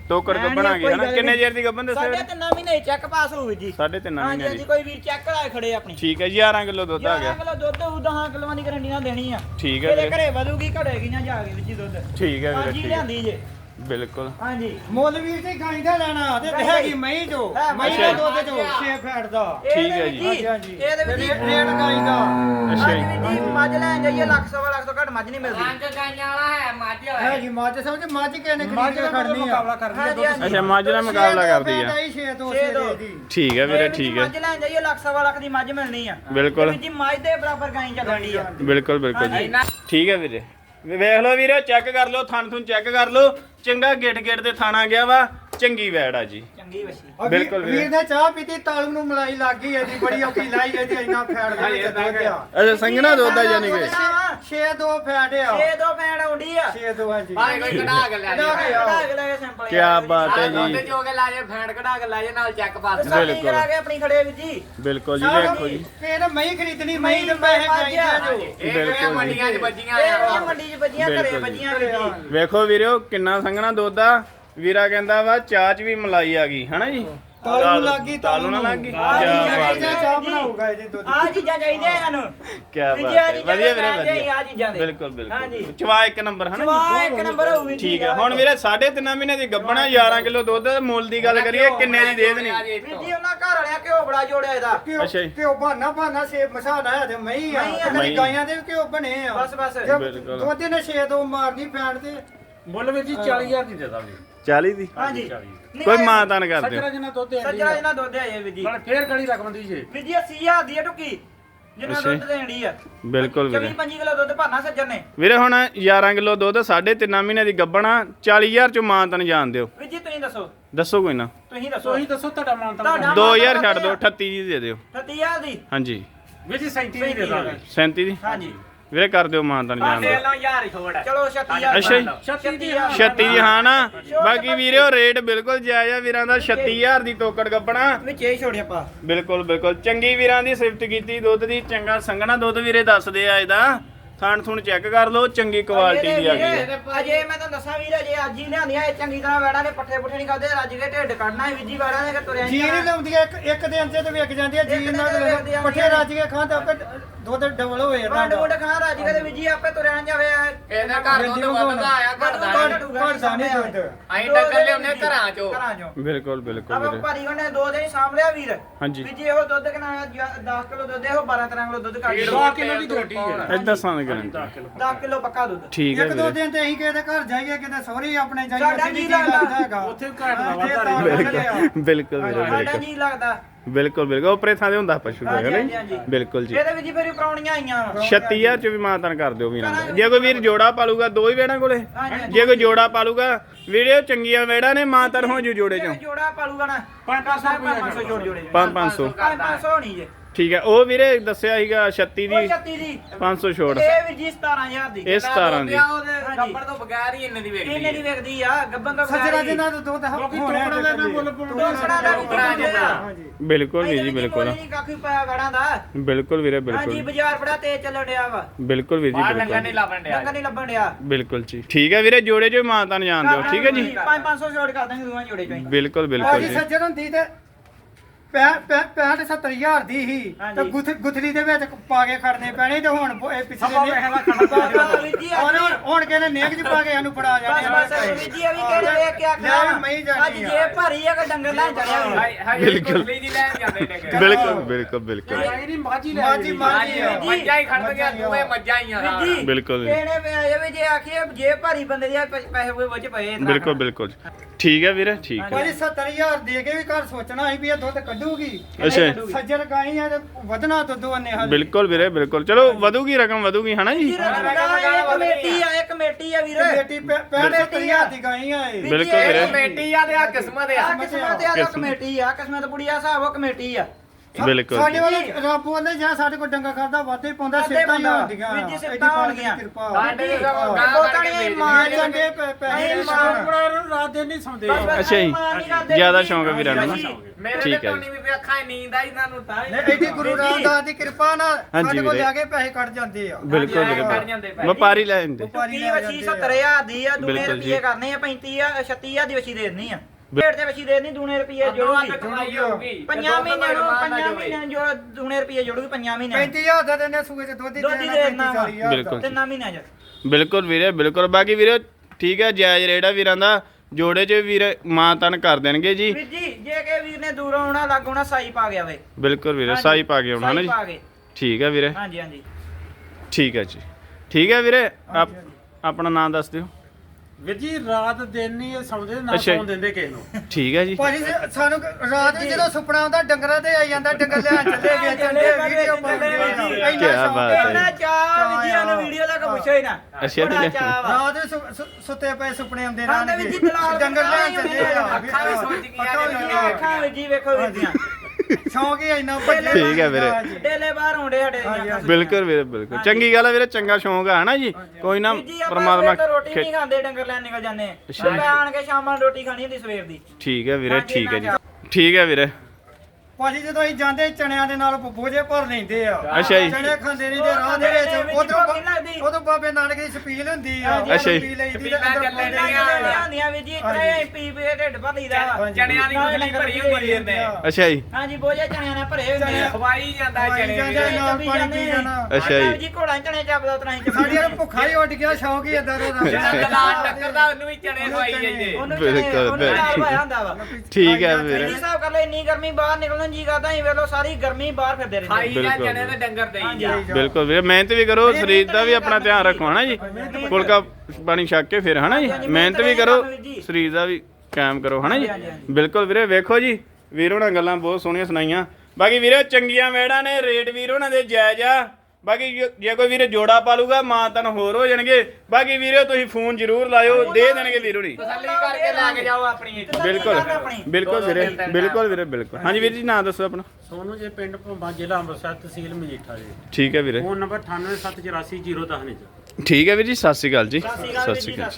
ਤੋਕੜ ਮੈਂ ਗੱਬਣ ਆ ਨਹੀਂ ਕਿੰਨੇ ਚਿਰ ਦੀ ਗੱਬਣ ਦੱਸਿਆ ਸਾਡੇ ਵੀਰੇ? ਤਿੰਨਾਂ ਮਹੀਨੇ ਚੈੱਕ ਪਾਸ ਹੋਊ ਵਿੱਜੀ ਸਾਢੇ ਤਿੰਨ ਹਾਂਜੀ ਮਹੀਨੇ ਹਾਂਜੀ ਦੀ। ਕੋਈ ਵੀਰ ਚੈੱਕ ਕਰਾਏ ਖੜੇ ਆਪਣੀ। ਠੀਕ ਹੈ ਜੀ 11 ਕਿਲੋ ਦੁੱਧ ਆ ਗਿਆ। ਕਿਲੋ ਦੁੱਧ ਉਹ 10 ਕਿਲੋਆਂ ਦੀ ਗਰੰਟੀ ਨਾਲ ਦੇਣੀ ਆ। ਠੀਕ ਹੈ ਇਹਦੇ ਵੀਰੇ। ਘਰੇ ਵਧੂਗੀ ਘੜੇਗੀ ਨਾ ਜਾ ਕੇ ਵਿੱਜੀ ਦੁੱਧ। ਠੀਕ ਹੈ ਵੀਰੇ ਠੀਕ ਹੈ ਲਿਆਂਦੀ ਜੇ। ਬਿਲਕੁਲ। ਹਾਂਜੀ ਮੁੱਲ ਵੀਰ ਤੇ ਗਾਂ ਦਾ ਲੈਣਾ ਤੇ ਗਾਂ ਹੈਗੀ। ਮਹੀਂ ਜੋ ਅੱਛਾ ਦਾ। ਦੁੱਧ ਜੋ 6 ਫੈਂਟ ਦਾ। ਠੀਕ ਹੈ ਜੀ। ਹਾਂਜੀ ਹਾਂਜੀ। ਇਹਦੇ ਵਿੱਚ ਰੇਟ ਗਾਂ ਦਾ। ਅੱਛਾ ਜੀ। ਮੱਝ ਲੈਣ ਜਾਈਏ ਲੱਖ ਸਵਾ ਲੱਖ ਤੋਂ ਘੱਟ ਮੱਝ ਨਹੀਂ ਮਿਲਦੀ। ਰੰਗ ਗਾਈਆਂ ਵਾਲਾ ਹੈ ਮੱਝ ਹੈ ਜੀ ਮੱਝ ਸਮਝ ਮੱਝ ਕੇ ਨੇ ਮਾਝ ਖਰੀਦ ਕੇ ਖੜਨੀ ਆ? ਮੁਕਾਬਲਾ ਕਰਦੀ ਹੈ। ਅੱਛਾ ਮੱਝ ਦਾ ਮੁਕਾਬਲਾ ਕਰਦੀ ਆ। 6 ਦੋ ਛੇ 6 ਦੋ। ਠੀਕ ਹੈ ਵੀਰੇ ਠੀਕ ਹੈ ਮੱਝ ਲੈਣ ਜਾਈਏ ਲੱਖ ਸਵਾ ਲੱਖ ਦੀ ਮੱਝ ਮਿਲਣੀ ਆ। ਬਿਲਕੁਲ। ਜੀ ਮੱਝ ਦੇ ਬਰਾਬਰ ਗਾਂ ਚੱਲਣ ਆ ਬਿਲਕੁਲ ਬਿਲਕੁਲ ਜੀ। ਠੀਕ ਹੈ ਵੀਰੇ। ਵੇਖ ਲਓ ਵੀਰੇ ਚੈੱਕ ਕਰ ਲਓ ਥਣ ਥੁਣ ਚੈੱਕ ਕਰ ਲਓ। ਚੰਗਾ ਗੇਟ ਗੇਟ ਤੇ ਥਾਣਾ ਗਿਆ ਵਾ ਚੰਗੀ ਵੈੜ ਆ ਜੀ। ਚੰਗੀ ਵਸੀ ਆ ਵੀਰ- ਬਿਲਕੁਲ ਵੀਰੇ। ਵੀਰ ਨੇ ਚਾਹ ਪੀਤੀ ਤਾਲੂ ਨੂੰ ਮਲਾਈ ਲੱਗ ਗਈ ਹੈ ਜੀ ਬੜੀ ਔਖੀ ਲਾਈ ਹੈ ਜੀ ਇੰਨਾ ਫੈਟ ਦੇ ਵਿੱਚ ਦੁੱਧ ਆ ਅੱਛਾ ਸੰਗਣਾ ਦੁੱਧ ਆ ਜਾਨੀ ਕਿ 6 ਦੋ ਫੈਟ ਆ। ਛੇ ਦੋ ਪੈਣ ਆਉਂਦੀ ਆ। 6 ਦੋ ਹਾਂਜੀ ਭਾਵੇਂ ਕੋਈ ਕਢਾ ਕੇ ਲੈ ਕਢਾ ਕੇ ਜਾ ਆ। ਕਢਾ ਕੇ ਲੈ ਕੇ ਸੈਂਪਲ ਕੀ ਬਾਤ ਹੈ ਦੁੱਧ ਜੀ। ਜੋ ਕੇ ਲੈ ਜੇ ਫੈਂਡ ਕਢਾ ਕੇ ਲੈ ਜੇ ਨਾਲ ਚੈੱਕ ਪਾ ਦੇ ਤਸੱਲੀ ਬਿਲਕੁਲ। ਕਰਾ ਕੇ ਆਪਣੀ ਖੜੇ ਵੀ ਜੀ। ਬਿਲਕੁਲ ਜੀ ਵੇਖੋ ਜੀ। ਫੇਰ ਮਹੀਂ ਖਰੀਦਣੀ ਮਹੀਂ ਦੇ ਪੈਸੇ ਚਾਹੀਦੇ ਜੋ। ਇਹ ਬਿਲਕੁਲ ਕਿਹੜੀਆਂ ਜੀ। ਮੰਡੀਆਂ 'ਚ ਬੱਜੀਆਂ ਇਹ ਆ ਵੀ ਮੰਡੀ 'ਚ ਵੱਜੀਆਂ ਘਰੇ ਬਿਲਕੁਲ ਜੀ। ਵੱਜੀਆਂ ਵੀ ਜੀ। ਵੇਖੋ ਵੀਰਿਓ ਕਿੰਨਾ ਸੰਗਣਾ ਦੁੱਧ ਆ। ਵੀਰਾ ਕਹਿੰਦਾ ਵਾ ਚਾਹ ਚ ਵੀ ਮਲਾਈ ਆ ਗਈ ਹਨਾ ਜੀ? ਤਾਲੂ ਲੱਗ ਗਈ ਤਾਲੂ ਨਾਲ ਲੱਗ ਗਈ? ਕੀ ਬਾਤ ਹੈ। ਚਾਹ ਬਣਾਊਗਾ ਇਹਦੇ ਦੁੱਧ ਆ ਚੀਜ਼ਾਂ ਚਾਹੀਦੀਆਂ ਸਾਨੂੰ ਕੀ ਵੀ ਬਾਤ ਹੈ। ਵਧੀਆ ਵੀਰੇ ਵਧੀਆ। ਆ ਚੀਜ਼ਾਂ ਦੇ। ਬਿਲਕੁਲ ਬਿਲਕੁਲ ਚਵਾ ਇੱਕ ਨੰਬਰ ਹਨਾ ਚਵਾ ਇੱਕ ਨੰਬਰ ਹੋਊਗੀ ਠੀਕ ਹੈ ਹੁਣ ਵੀਰੇ 3.5 ਮਹੀਨੇ ਦੀ ਗੱਬਣਾ 11 ਕਿਲੋ ਦੁੱਧ ਮੁੱਲ ਦੀ ਗੱਲ ਕਰੀਏ ਕਿੰਨੇ ਦੀ ਦੇ ਦੇਣੀ ਵੀਰ ਜੀ ਉਹਨਾਂ ਘਰ ਵਾਲਿਆਂ ਘਿਓ ਬੜਾ ਜੋੜਿਆ ਇਹਦਾ। ਅੱਛਾ ਜੀ। ਘਿਓ ਬਹਾਨਾ ਬਹਾਨਾ ਸੇਬ ਮਸਾਲਾ ਹੈ ਤੇ ਮਹੀਂ ਆ। ਗਾਈਆਂ ਦੇ ਘਿਓ ਬਣੇ ਆ। ਬਸ ਬਸ। ਦੁੱਧ ਨੇ ਛੇ ਦੋ ਮਾਰਨੀ ਫੈਂਟ ਤੇ ਮੁੱਲ ਵੀਰ ਜੀ 40000 ਦੀ ਦੇ ਦਾਂਗੇ। 40 ਦੀ? ਹਾਂਜੀ। 40 ਕੋਈ ਮਾਂ ਤਾਨ ਕਰ ਦਿਓ। ਸੱਜਣਾ ਜਿੰਨਾ ਦੁੱਧ ਸੱਜਣਾ ਹੈ ਇਹਨਾਂ ਦੁੱਧ ਹੈ ਵੀਰ ਜੀ। ਨਾਲ ਫੇਰ ਗੜੀ ਰਕਮਦੀ ਜੇ। ਵੀਰ ਜੀ 80000 ਦੀ ਹੈ ਟੁੱਕੀ ਜਿੰਨਾ ਅੱਛਾ। ਦੁੱਧ ਦੇਣੀ ਆ। ਬਿਲਕੁਲ ਵੀਰੇ। 24 25 ਕਿਲੋ ਦੁੱਧ ਭਰਨਾ ਸੱਜਣ ਨੇ। ਵੀਰੇ ਹੁਣ 11 ਕਿਲੋ ਦੁੱਧ ਸਾਢੇ ਤਿੰਨਾਂ ਮਹੀਨੇ ਦੀ ਗੱਬਣਾ 40000 ਚੋਂ ਮਾਂ ਤਾਨ ਜਾਣ ਦਿਓ। ਵੀਰ ਜੀ ਤੁਸੀਂ ਦੱਸੋ। ਦੱਸੋ ਕੋਈ ਨਾ। ਤੁਸੀਂ ਦੱਸੋ। ਤੁਸੀਂ ਦੱਸੋ ਤੁਹਾਡਾ ਮਾਨ ਤਾਂ ਤੁਹਾਡਾ- 2000 ਛੱਡ ਦਿਓ 38 ਦੀ ਦੇ ਦਿਓ। 30000 ਦੀ? ਹਾਂਜੀ। ਵੀਰ ਜੀ 37 ਦੀ ਦੇ ਦਾਂਗੇ। 37 ਦੀ? ਹਾਂਜੀ। ਵੀਰੇ ਕਰ ਦਿਓ ਮਾਂ ਤਾਨ ਜਾਣ ਦੇ ਯਾਰ ਹੀ ਛੋੜ ਚਲੋ 36000 ਅੱਛਾ ਜੀ। 36 ਦੀ 36 ਦੀ ਹਾਂ ਨਾ। ਬਾਕੀ ਵੀਰੇ ਉਹ ਰੇਟ ਬਿਲਕੁਲ ਜਾਇਜ਼ ਆ ਵੀਰਾਂ ਦਾ। 36000 ਦੀ ਇਹ ਛੋੜਿਆ ਪਾ। ਬਿਲਕੁਲ ਬਿਲਕੁਲ। ਚੰਗੀ ਵੀਰਾਂ ਦੀ ਸਿਫਤ ਕੀਤੀ ਦੁੱਧ ਦੀ। ਚੰਗਾ ਸੰਘਣਾ ਦੁੱਧ ਵੀਰੇ ਦੱਸਦੇ ਆ ਇਹਦਾ। ਥਣ ਥੁਣ ਚੈੱਕ ਕਰ ਲਓ ਚੰਗੀ ਕੁਆਲਿਟੀ ਦੀ ਆ ਗਈ ਹੈ। ਅਜੇ ਮੈਂ ਤੁਹਾਨੂੰ ਦੱਸਾਂ ਵੀਰ ਅਜੇ ਅੱਜ ਹੀ ਲਿਆਂਦੀਆਂ ਇਹ ਚੰਗੀ ਤਰ੍ਹਾਂ ਵੈੜਾਂ ਦੇ ਪੱਠੇ ਪੁੱਠੇ ਨਹੀਂ ਕਰਦੇ ਰੱਜ ਕੇ ਢਿੱਡ ਕੱਢਣਾ ਹੈ ਵੀਜੀ ਵੈੜਾਂ ਨੇ ਕਿ ਤੁਰਿਆ ਜੀ ਨਹੀਂ ਲਾਉਂਦੀਆਂ ਇੱਕ ਇੱਕ ਦਿਨ ਤੇ ਵਿਕ ਜਾਂਦੀਆਂ ਜੀ ਨਾਲ। ਪੱਠੇ ਰੱਜ ਕੇ ਖਾਂ ਤਾਂ ਆਪੇ ਦੁੱਧ ਡਬਲ ਹੋਏ ਜਾਂਦਾ। ਵੰਡ ਵੰਡ ਖਾ ਰੱਜ ਕੇ ਤੇ ਵੀਜੀ ਆਪੇ ਤੁਰਿਆ ਜਾਵੇ ਇਹਦਾ ਘਰ ਦੁੱਧ ਵੱਧਦਾ ਆਇਆ ਘਰ ਦਾ ਘਰ ਨੀ। ਦਾ ਘਰ ਦਾ ਨਹੀਂ ਦੁੱਧ ਅਸੀਂ ਡੰਗਰ ਲਿਆਉਂਦੇ ਘਰਾਂ ਚੋਂ। ਘਰਾਂ ਚੋਂ। ਬਿਲਕੁਲ ਬਿਲਕੁਲ ਆਪਾਂ ਭਾਰੀ ਉਹਨੇ ਦੋ ਦਿਨ ਹੀ ਸਾਂਭ ਲਿਆ ਵੀਰ। ਹਾਂਜੀ। ਵੀਜੀ ਇਹੋ ਦੁੱਧ ਕਿਨਾ 10 ਕਿਲੋ ਦੁੱਧ ਇਹੋ 12 13 ਕਿਲੋ ਦੁੱਧ ਕੱਢ 100 ਕਿਲੋ ਦੀ ਗਰੰਟੀ ਹੈ। ਇਦਾਂ ਸਾਂ ਗਰੰਟੀ 10 ਕਿਲੋ 10 ਪੱਕਾ ਦੁੱਧ। ਠੀਕ ਹੈ ਇੱਕ ਦੋ ਦਿਨ ਤੇ ਅਸੀਂ ਦੇ ਘਰ ਜਾਈਏ ਕਿਤੇ ਸਹੁਰੇ ਆਪਣੇ ਜਾਈਏ ਸਾਡਾ ਜੀ ਜੀ ਲੱਗਦਾ। ਹੈਗਾ। ਉੱਥੇ ਵੀ ਘੱਟ ਦਾ ਜੇ ਵਾਧਾ ਤਾਂ ਨਹੀਂ। ਬਿਲਕੁਲ ਬਿਲਕੁਲ ਸਾਡਾ ਜੀ ਲੱਗਦਾ। ਬਿਲਕੁਲ ਬਿਲਕੁਲ। ਉਪਰੇ ਥਾਂ ਦੇ ਹੁੰਦਾ ਪਸ਼ੂ ਦਾ ਹਾਂਜੀ, ਹੈ ਹਾਂਜੀ, ਨਾ ਹਾਂਜੀ। ਬਿਲਕੁਲ ਜੀ। ਇਹਦੇ ਵਿੱਚ ਹੀ ਫਿਰ ਪ੍ਰਾਉਣੀਆਂ ਆਈਆਂ। ਵਾ। 36000 ਚ ਵੀ ਮਾਤਨ ਕਰ ਦਿਓ ਵੀਰਾਂ ਦਾ। ਜੇ ਕੋਈ ਵੀਰ ਜੋੜਾ ਪਾਲੂਗਾ ਦੋ ਹੀ ਵੇੜਾਂ ਕੋਲੇ। ਜੇ ਕੋਈ ਜੋੜਾ ਪਾਲੂਗਾ ਵੀਡੀਓ ਚੰਗੀਆਂ ਵੇੜਾਂ ਨੇ ਮਾਤਨ ਹੋ ਜੂ ਜੋੜੇ ਚੋਂ। ਜੋੜਾ ਪਾਲੂਗਾ ਨਾ ਪੰਜ ਪੰਜ ਸੌ ਰੁਪਇਆ 500 ਜੋੜ ਜੋੜੇ। 500 500 ਨਹੀਂ ਜੇ। ਠੀਕ ਹੈ ਉਹ ਵੀਰੇ ਦੱਸਿਆ ਸੀਗਾ 36 ਉਹ ਦੀ। 36 ਦੀ 500 ਛੋੜ ਇਹ ਵੀ ਜੀ 17000 ਦੀ। ਇਹ 17 ਦੀ। ਹਾਂਜੀ। ਗੱਬੜ ਤੋਂ ਬਗੈਰ ਹੀ ਇੰਨੇ ਦੀ ਵੇਚਦੀ ਇਹਨੇ ਦੀ ਵੇਖਦੀ ਆ ਗੱਬਨ ਤੋਂ ਸੱਜਣਾ ਜਿਨ੍ਹਾਂ ਦਾ ਦੁੱਧ ਕਿਉਂਕਿ ਹੋਣਾ ਟੋਕੜਾ ਦਾ ਨਾ ਮੁੱਲ ਟੋਕੜਾ ਦਾ ਵੀ ਟੋਕੜਾ ਦਾ। ਹਾਂਜੀ ਬਿਲਕੁਲ ਵੀਰ ਜੀ ਬਿਲਕੁਲ। ਨਹੀਂ ਕਾਫੀ ਪਾਇਆ ਗੜਾਂ ਦਾ। ਬਿਲਕੁਲ ਵੀਰੇ ਹਾਂਜੀ ਬਿਲਕੁਲ ਬਾਜ਼ਾਰ ਬੜਾ ਤੇਜ਼ ਚੱਲਣ ਡਿਆ ਵਾ। ਬਿਲਕੁਲ ਵੀਰ ਜੀ ਬਾਹਰ ਡੰਗਰ ਨਹੀਂ ਬਿਲਕੁਲ ਲੱਭਣ ਡਿਆ। ਡੰਗਰ ਨਹੀਂ ਲੱਭਣ ਡਿਆ। ਬਿਲਕੁਲ ਜੀ। ਠੀਕ ਹੈ ਵੀਰੇ ਜੋੜੇ ਚ ਮਾਤਨ ਜਾਣ ਦਿਓ ਠੀਕ ਹੈ ਜੀ? 5-500 ਛੋੜ ਕਰ ਦਾਂਗੇ ਦੋਵਾਂ ਜੋੜੇ ਚੋਂ ਹੀ। ਬਿਲਕੁਲ ਬਿਲਕੁਲ ਜੀ। ਸੱਜਣ ਹੁੰਦੀ ਤੇ 65 70 ਹਜ਼ਾਰ ਦੀ ਹੀ ਹਾਂਜੀ। ਤੇ ਗੁਥ ਗੁਥਲੀ ਦੇ ਵਿੱਚ ਪਾ ਕੇ ਖੜਨੇ ਪੈਣੇ ਤੇ ਹੁਣ ਬ- ਇਹ ਪਿਛਲੇ ਆਪਾਂ ਨੇ ਵੇਖਣਾ ਖੜਨਾ ਬਾਬਾ ਵੀਰ ਜੀ ਹੁਣ ਹੁਣ ਕਹਿੰਦੇ ਨੇਕ ਚ ਪਾ ਕੇ ਸਾਨੂੰ ਫੜਾ ਬਸ ਜਾਣੇ ਬਸ ਵੀਰ ਜੀ ਇਹ ਵੀ ਕਿਹੜੇ ਵੇਖ ਕੇ ਆਖਿਆ ਮੈਂ ਵੀ ਮਈ ਜਾਣੀ ਅੱਜ ਆ। ਜੇ ਭਰੀ ਆ ਕਿ ਡੰਗਰ ਲੈ ਚੜਿਆ ਹੋਇਆ। ਹਾਈ ਹਾਈ ਬਿਲਕੁਲ। ਕੁਰਲੀ ਦੀ ਲੈਣ ਜਾਂਦੇ ਡੰਗਰ ਬਿਲਕੁਲ ਬਿਲਕੁਲ ਬਿਲਕੁਲ। ਇਹ ਨਹੀਂ ਮਾਜੀ ਲੈ ਮਾਝੀ- ਮਾਝੀ। ਹਾਂਜੀ ਮੱਝਾਂ। ਹੀ ਖੜਨ ਗਿਆ ਦੋਵੇਂ ਮੱਝਾਂ ਹੀ ਆ ਵੀਰ ਜੀ ਬਿਲਕੁਲ। ਜੀ। ਇਹਨੇ ਵੀ ਇਹ ਵੀ ਜੇ ਆਖੀਏ ਜੇ ਭਾਰੀ ਬੰਦੇ ਦੇ ਪੈਸੇ ਕੋਈ ਵਿੱਚ ਪਏ ਤਾਂ ਬਿਲਕੁਲ ਬਿਲਕੁਲ। ਠੀਕ ਹੈ ਵੀਰੇ ਠੀਕ ਹੈ। ਭਾਜੀ 70 ਹਜ਼ਾਰ ਦੇ ਕੇ ਵੀ ਘਰ ਸੋਚਣਾ ਸੀ ਵੀ ਇਹ ਦੁੱਧ ਕੱਢੂਗੀ ਅੱਛਾ। ਸੱਜਣ ਗਾਈ ਆ ਤੇ ਵਧਣਾ ਦੁੱਧ ਉਹਨੇ ਹਾਲੇ। ਬਿਲਕੁਲ ਵੀਰੇ ਬਿਲਕੁਲ। ਚਲੋ ਵਧੂਗੀ ਰਕਮ ਵਧੂਗੀ ਹਨਾ ਜੀ? ਵੀਰ ਇਹ ਕਮੇਟੀ ਆ ਇਹ ਕਮੇਟੀ ਆ ਵੀਰ। ਬੇਟੀ 65 70 ਹਜ਼ਾਰ ਦੀ ਗਾਈ ਆ ਇਹ। ਬਿਲਕੁਲ ਵੀਰੇ। ਕਮੇਟੀ ਆ ਤੇ ਆ ਕਿਸਮਤ ਆ। ਆ। ਕਿਸਮਤ ਆ ਤਾਂ ਕਮੇਟੀ ਆ। ਕਿਸਮਤ ਬੁੜੀਆ ਹਿਸਾਬ ਉਹ ਕਮੇਟੀ ਆ। ਬਿਲਕੁਲ ਸਾਡੇ ਵਾਲੇ ਰੱਬ ਵਾਲੇ ਜਾਂ ਸਾਡੇ ਕੋਲ ਡੰਗਾ ਕਰਦਾ ਵਾਧੇ ਪਾਉਂਦਾ ਸਿੱਟਾਂ ਹੀ। ਹੁੰਦੀਆਂ ਵੀਰ ਜੀ, ਸਿੱਟਾਂ ਹੋਣਗੀਆਂ। ਸਾਡੇ ਸਗੋਂ ਹਾਂ। ਮਾਂ ਚੰਗੇ ਪੈਸੇ ਨੂੰ ਰਾਤ ਦਿਨ ਨਹੀਂ ਸੌਂਦੇ ਅੱਛਾ ਜੀ। ਜ਼ਿਆਦਾ ਵੀਰ ਜੀ। ਸ਼ੌਂਕ ਨੂੰ। ਜੀ। ਠੀਕ ਤੇ ਹੈ ਟੋਨੀ ਵੀ ਅੱਖਾਂ 'ਚ ਨੀਂਦ ਆਈ ਤੁਹਾਨੂੰ ਤਾਂ ਨਹੀਂ ਐਡੀ ਗੁਰੂ ਰਾਮਦਾਸ ਦੀ ਕਿਰਪਾ ਨਾਲ ਸਾਡੇ ਕੋਲ। ਜਾ ਕੇ ਪੈਸੇ ਕੱਢ ਜਾਂਦੇ ਆ ਬਿਲਕੁਲ ਵੀਰੇ ਕੱਢ ਜਾਂਦੇ ਬਿਲਕੁਲ। ਵਪਾਰੀ ਲੈ ਜਾਂਦੇ ਵਪਾਰੀ ਲੈ ਜਾਂਦੇ ਆ। 70000 ਦੀ ਆ ਦੂਨੇ ਜੀ। ਰੁਪਏ ਕਰਨੇ ਆ 35 ਆ 36000 ਦੀ ਵਛੀ ਦੇ ਦੇਣੀ ਆ ਢੇੜ ਤੇ ਵਛੀ ਦੇ ਦੇਣੀ ਦੂਨੇ ਰੁਪਏ ਜੋੜੂਗੀ ਕਮਾਈ ਹੋਊਗੀ। ਪੰਜਾਂ ਮਹੀਨਿਆਂ ਨੂੰ ਪੰਜਾਂ ਮਹੀਨਿਆਂ ਨੂੰ ਜੋ ਦੂਨੇ ਰੁਪਏ ਜੋੜੂਗੀ ਪੰਜਾਂ ਮਹੀਨਿਆਂ 35000 ਦਾ ਦਿਨੇ ਸੂਏ ਚ ਦੁੱਧ ਦੁੱਧ ਦੇਣਾ ਦੇਣਾ ਵਾ। 35000 ਬਿਲਕੁਲ। ਤਿੰਨਾਂ ਮਹੀਨਿਆਂ ਚ। ਬਿਲਕੁਲ ਵੀਰੇ ਬਿਲਕੁਲ। ਬਾਕੀ ਵੀਰੇ ਠੀਕ ਹੈ ਜਾਇਜ਼ ਰੇਟ ਆ ਵੀਰਾਂ ਦਾ। ਜੋੜੇ 'ਚ ਵੀਰ ਮਾਂ ਤਨ ਕਰ ਦੇਣਗੇ ਜੀ। ਵੀਰ ਜੀ ਜੇ ਕੇ ਵੀਰ ਨੇ ਦੂਰੋਂ ਆਉਣਾ ਲੱਗਣਾ ਸਾਈ ਪਾ ਗਿਆ ਵੇ। ਬਿਲਕੁਲ ਵੀਰੇ। ਸਾਈ ਪਾ ਕੇ ਆਉਣਾ ਨਾ ਸਾਈ ਜੀ? ਠੀਕ ਹੈ ਵੀਰੇ। ਹਾਂਜੀ ਹਾਂਜੀ। ਠੀਕ ਹੈ ਜੀ। ਠੀਕ ਹੈ ਵੀਰੇ ਆਪ- ਆਪਣਾ ਨਾਮ ਦੱਸ ਦਿਓ। ਵੀਰ ਜੀ ਰਾਤ ਦਿਨ ਨਹੀਂ ਇਹ ਸੌਂਦੇ ਨਾ ਅੱਛਾ ਜੀ। ਸੌਣ ਦਿੰਦੇ ਕਿਸੇ ਨੂੰ। ਠੀਕ ਹੈ ਜੀ। ਭਾਜੀ ਸਾਨੂੰ ਰਾਤ ਨੂੰ ਜਦੋਂ ਸੁਪਨਾ ਆਉਂਦਾ ਡੰਗਰਾਂ ਤੇ ਆਈ ਜਾਂਦਾ ਡੰਗਰ ਲੈਣ ਚੱਲੇ ਵੇਚਣ ਦੇ ਵੀਡੀਓ ਪਾਉਂਦੇ ਕਿਆ ਬਾਤ ਹੈ। ਇੰਨਾ ਚਾਹ ਜੀ ਨੂੰ ਵੀਡੀਓ ਦਾ ਕੋਈ ਪੁੱਛੋ ਹੀ ਨਾ। ਅੱਛਾ ਵਾ। ਰਾਤ ਨੂੰ ਸੁ- ਸੁ- ਸੁੱਤੇ ਪਏ ਸੁਪਨੇ ਆਉਂਦੇ ਹਾਂ ਤੇ ਵੀਰ ਜੀ ਰਹਿਣਗੇ ਦਲਾਲ ਡੰਗਰ ਲੈਣ ਚੱਲੇ ਆ ਅੱਖਾਂ ਵੀ ਸੁੱਜ ਗਈਆਂ ਅੱਖਾਂ ਵੀ ਅੱਖਾਂ ਵੇਖੋ ਵੀਰ ਦੀਆਂ ਸ਼ੌਂਕ ਹੀ ਇੰਨਾ ਭੱਜੇ ਠੀਕ ਹੈ ਵੀਰੇ। ਡੇਲੇ ਬਾਹਰ ਹੁੰਦੇ ਸਾਡੇ ਅੱਖਾਂ ਬਿਲਕੁਲ ਵੀਰੇ ਬਿਲਕੁਲ। ਚੰਗੀ ਗੱਲ ਹੈ ਵੀਰੇ ਚੰਗਾ ਸ਼ੌਂਕ ਆ ਹਨਾ ਜੀ? ਕੋਈ ਨਾ ਜੀ ਆਪਾਂ ਪਰਮਾਤਮਾ ਸਵੇਰ ਤੋਂ ਰੋਟੀ ਖੇ- ਨਹੀਂ ਖਾਂਦੇ ਡੰਗਰ ਲੈਣ ਨਿਕਲ ਜਾਂਦੇ ਅੱਛਾ। ਆਪਾਂ ਆਣ ਕੇ ਸ਼ਾਮਾਂ ਨੂੰ ਰੋਟੀ ਖਾਣੀ ਹੁੰਦੀ ਸਵੇਰ ਦੀ। ਠੀਕ ਹੈ ਵੀਰੇ ਹਾਂਜੀ, ਠੀਕ ਹੈ ਜੀ। ਠੀਕ ਹੈ ਵੀਰੇ। ਭਾਜੀ ਜਦੋਂ ਅਸੀਂ ਜਾਂਦੇ ਚਣਿਆਂ ਦੇ ਨਾਲ ਬੋਝੇ ਭਰ ਲੈਂਦੇ ਆ ਅੱਛਾ ਜੀ ਚਣੇ ਖਾਂਦੇ ਨਹੀਂ ਤੇ ਰਾਹ ਦੇ ਵਿੱਚ ਉਧਰੋਂ। ਉਦੋਂ ਬਾਬੇ ਨਾਨਕ ਦੀ ਸਪੀਲ ਹੁੰਦੀ ਆ ਅੱਛਾ ਜੀ। ਤੇ ਸਪੀਲਾਂ ਅੰਦਰ ਚੱਲਣ ਪਾਉਂਦੇ ਡੀਆਂ। ਆ। ਲਿਆਂਦੀਆਂ ਵੀਰ ਜੀ ਇਤਨੇ ਹੀ ਪੀ ਪੀ ਕੇ ਢਿੱਡ ਭਰ ਲਈਦਾ ਵਾ ਹਾਂਜੀ। ਚਣਿਆਂ ਦੀ ਗੁਦਲੀ ਭਰੀ ਹੁੰਦੀ ਜਾਂਦੇ ਅੱਛਾ ਜੀ ਹਾਂਜੀ ਬੋਝੇ ਚਣਿਆਂ ਨਾਲ ਭਰੇ ਹੁੰਦੇ ਆ ਖਵਾਈ ਜਾਂਦਾ ਚਣੇ ਜਾਂਦੇ। ਨਾਲ ਪਾਣੀ ਪੀ ਜਾਣਾ ਅੱਛਾ ਜੀ। ਜੀ ਘੋੜਾ ਚਣੇ ਚੱਪਦਾ ਉਤਰਾ ਹੀ ਸਾਡੀਆਂ ਨੂੰ ਭੁੱਖਾ ਹੀ ਉੱਡ ਗਿਆ ਸ਼ੌਂਕ ਹੀ ਇਦਾਂ ਦਾ ਜਿਹੜਾ ਦਲਾਲ ਟੱਕਰਦਾ ਉਹਨੂੰ ਵੀ ਚਣੇ ਖਵਾਈ ਜਾਂਦੇ ਉਹਨੂੰ ਬਿਲਕੁਲ, ਚਣੇ ਉਹਨੂੰ ਨਾਲ ਬਿਲਕੁਲ। ਪਾਇਆ ਹੁੰਦਾ ਵਾ ਠੀਕ ਹੈ ਮੇਰੀ ਵੀਰੇ ਹਿਸਾਬ ਕਰ ਲੈ ਇੰਨੀ ਗਰਮੀ ਬਾਹਰ ਨਿਕਲਣ ਨੂੰ ਜੀ ਕਰਦਾ ਅਸੀਂ ਵੇਲੋ ਸਾਰੀ ਗਰਮੀ ਬਾਹਰ ਫਿਰਦੇ ਰਹਿੰਦੇ ਖਾਈ ਬਿਲਕੁਲ। ਜਣੇ ਤੇ ਡੰਗਰ ਦੇਈ ਜਾ ਹਾਂਜੀ। ਬਿਲਕੁਲ ਵੀਰੇ ਮਿਹਨਤ ਵੀ ਕਰੋ ਸਰੀਰ ਦਾ ਵੀ ਆਪਣਾ ਧਿਆਨ ਰੱਖੋ ਹਨਾ ਜੀ ਫੁਲਕਾ ਪਾਣੀ ਛੱਕ ਕੇ ਫਿਰ ਹਨਾ ਜੀ ਮਿਹਨਤ ਵੀ ਕਰੋ। ਸਰੀਰ ਦਾ ਵੀ ਕਾਇਮ ਕਰੋ ਹਨਾ ਜੀ। ਬਿਲਕੁਲ ਵੀਰੇ ਵੇਖੋ ਜੀ ਵੀਰ ਉਹਨਾਂ ਗੱਲਾਂ ਬਹੁਤ ਸੋਹਣੀਆਂ ਸੁਣਾਈਆਂ ਬਾਕੀ ਵੀਰੇ ਚੰਗੀਆਂ ਮੇੜਾਂ ਨੇ ਰੇਟ ਵੀਰ ਉਹਨਾਂ ਦੇ ਜਾਇਜ਼ ਆ ਬਾਕੀ ਜੇ- ਜੇ ਕੋਈ ਵੀਰੇ ਜੋੜਾ ਪਾਲੂਗਾ ਮਾਂ ਤਨ ਹੋਰ ਹੋ ਜਾਣਗੇ। ਬਾਕੀ ਵੀਰੇ ਤੁਸੀਂ ਫੋਨ ਜ਼ਰੂਰ ਲਾਇਓ ਦੇ ਦੇਣਗੇ ਵੀਰ ਹੋਣੀ ਤਸੱਲੀ ਕਰਕੇ ਲੈ ਕੇ ਜਾਓ ਆਪਣੀ ਇੱਥੇ। ਬਿਲਕੁਲ। ਬਿਲਕੁਲ ਵੀਰੇ ਬਿਲਕੁਲ ਵੀਰੇ ਬਿਲਕੁਲ। ਹਾਂਜੀ ਵੀਰ ਜੀ ਨਾਂ ਦੱਸੋ ਆਪਣਾ। ਸੋਨੂੰ ਜੀ ਪਿੰਡ ਭੰਬਾ ਜ਼ਿਲ੍ਹਾ ਅੰਮ੍ਰਿਤਸਰ ਤਹਿਸੀਲ ਮਜੀਠਾ ਜੀ। ਠੀਕ ਹੈ ਵੀਰੇ। ਫੋਨ ਨੰਬਰ 98748010 ਜੀ ਠੀਕ ਹੈ ਵੀਰ ਜੀ ਸਤਿ ਸ਼੍ਰੀ ਅਕਾਲ ਜੀ, ਸਤਿ ਸ਼੍ਰੀ ਅਕਾਲ।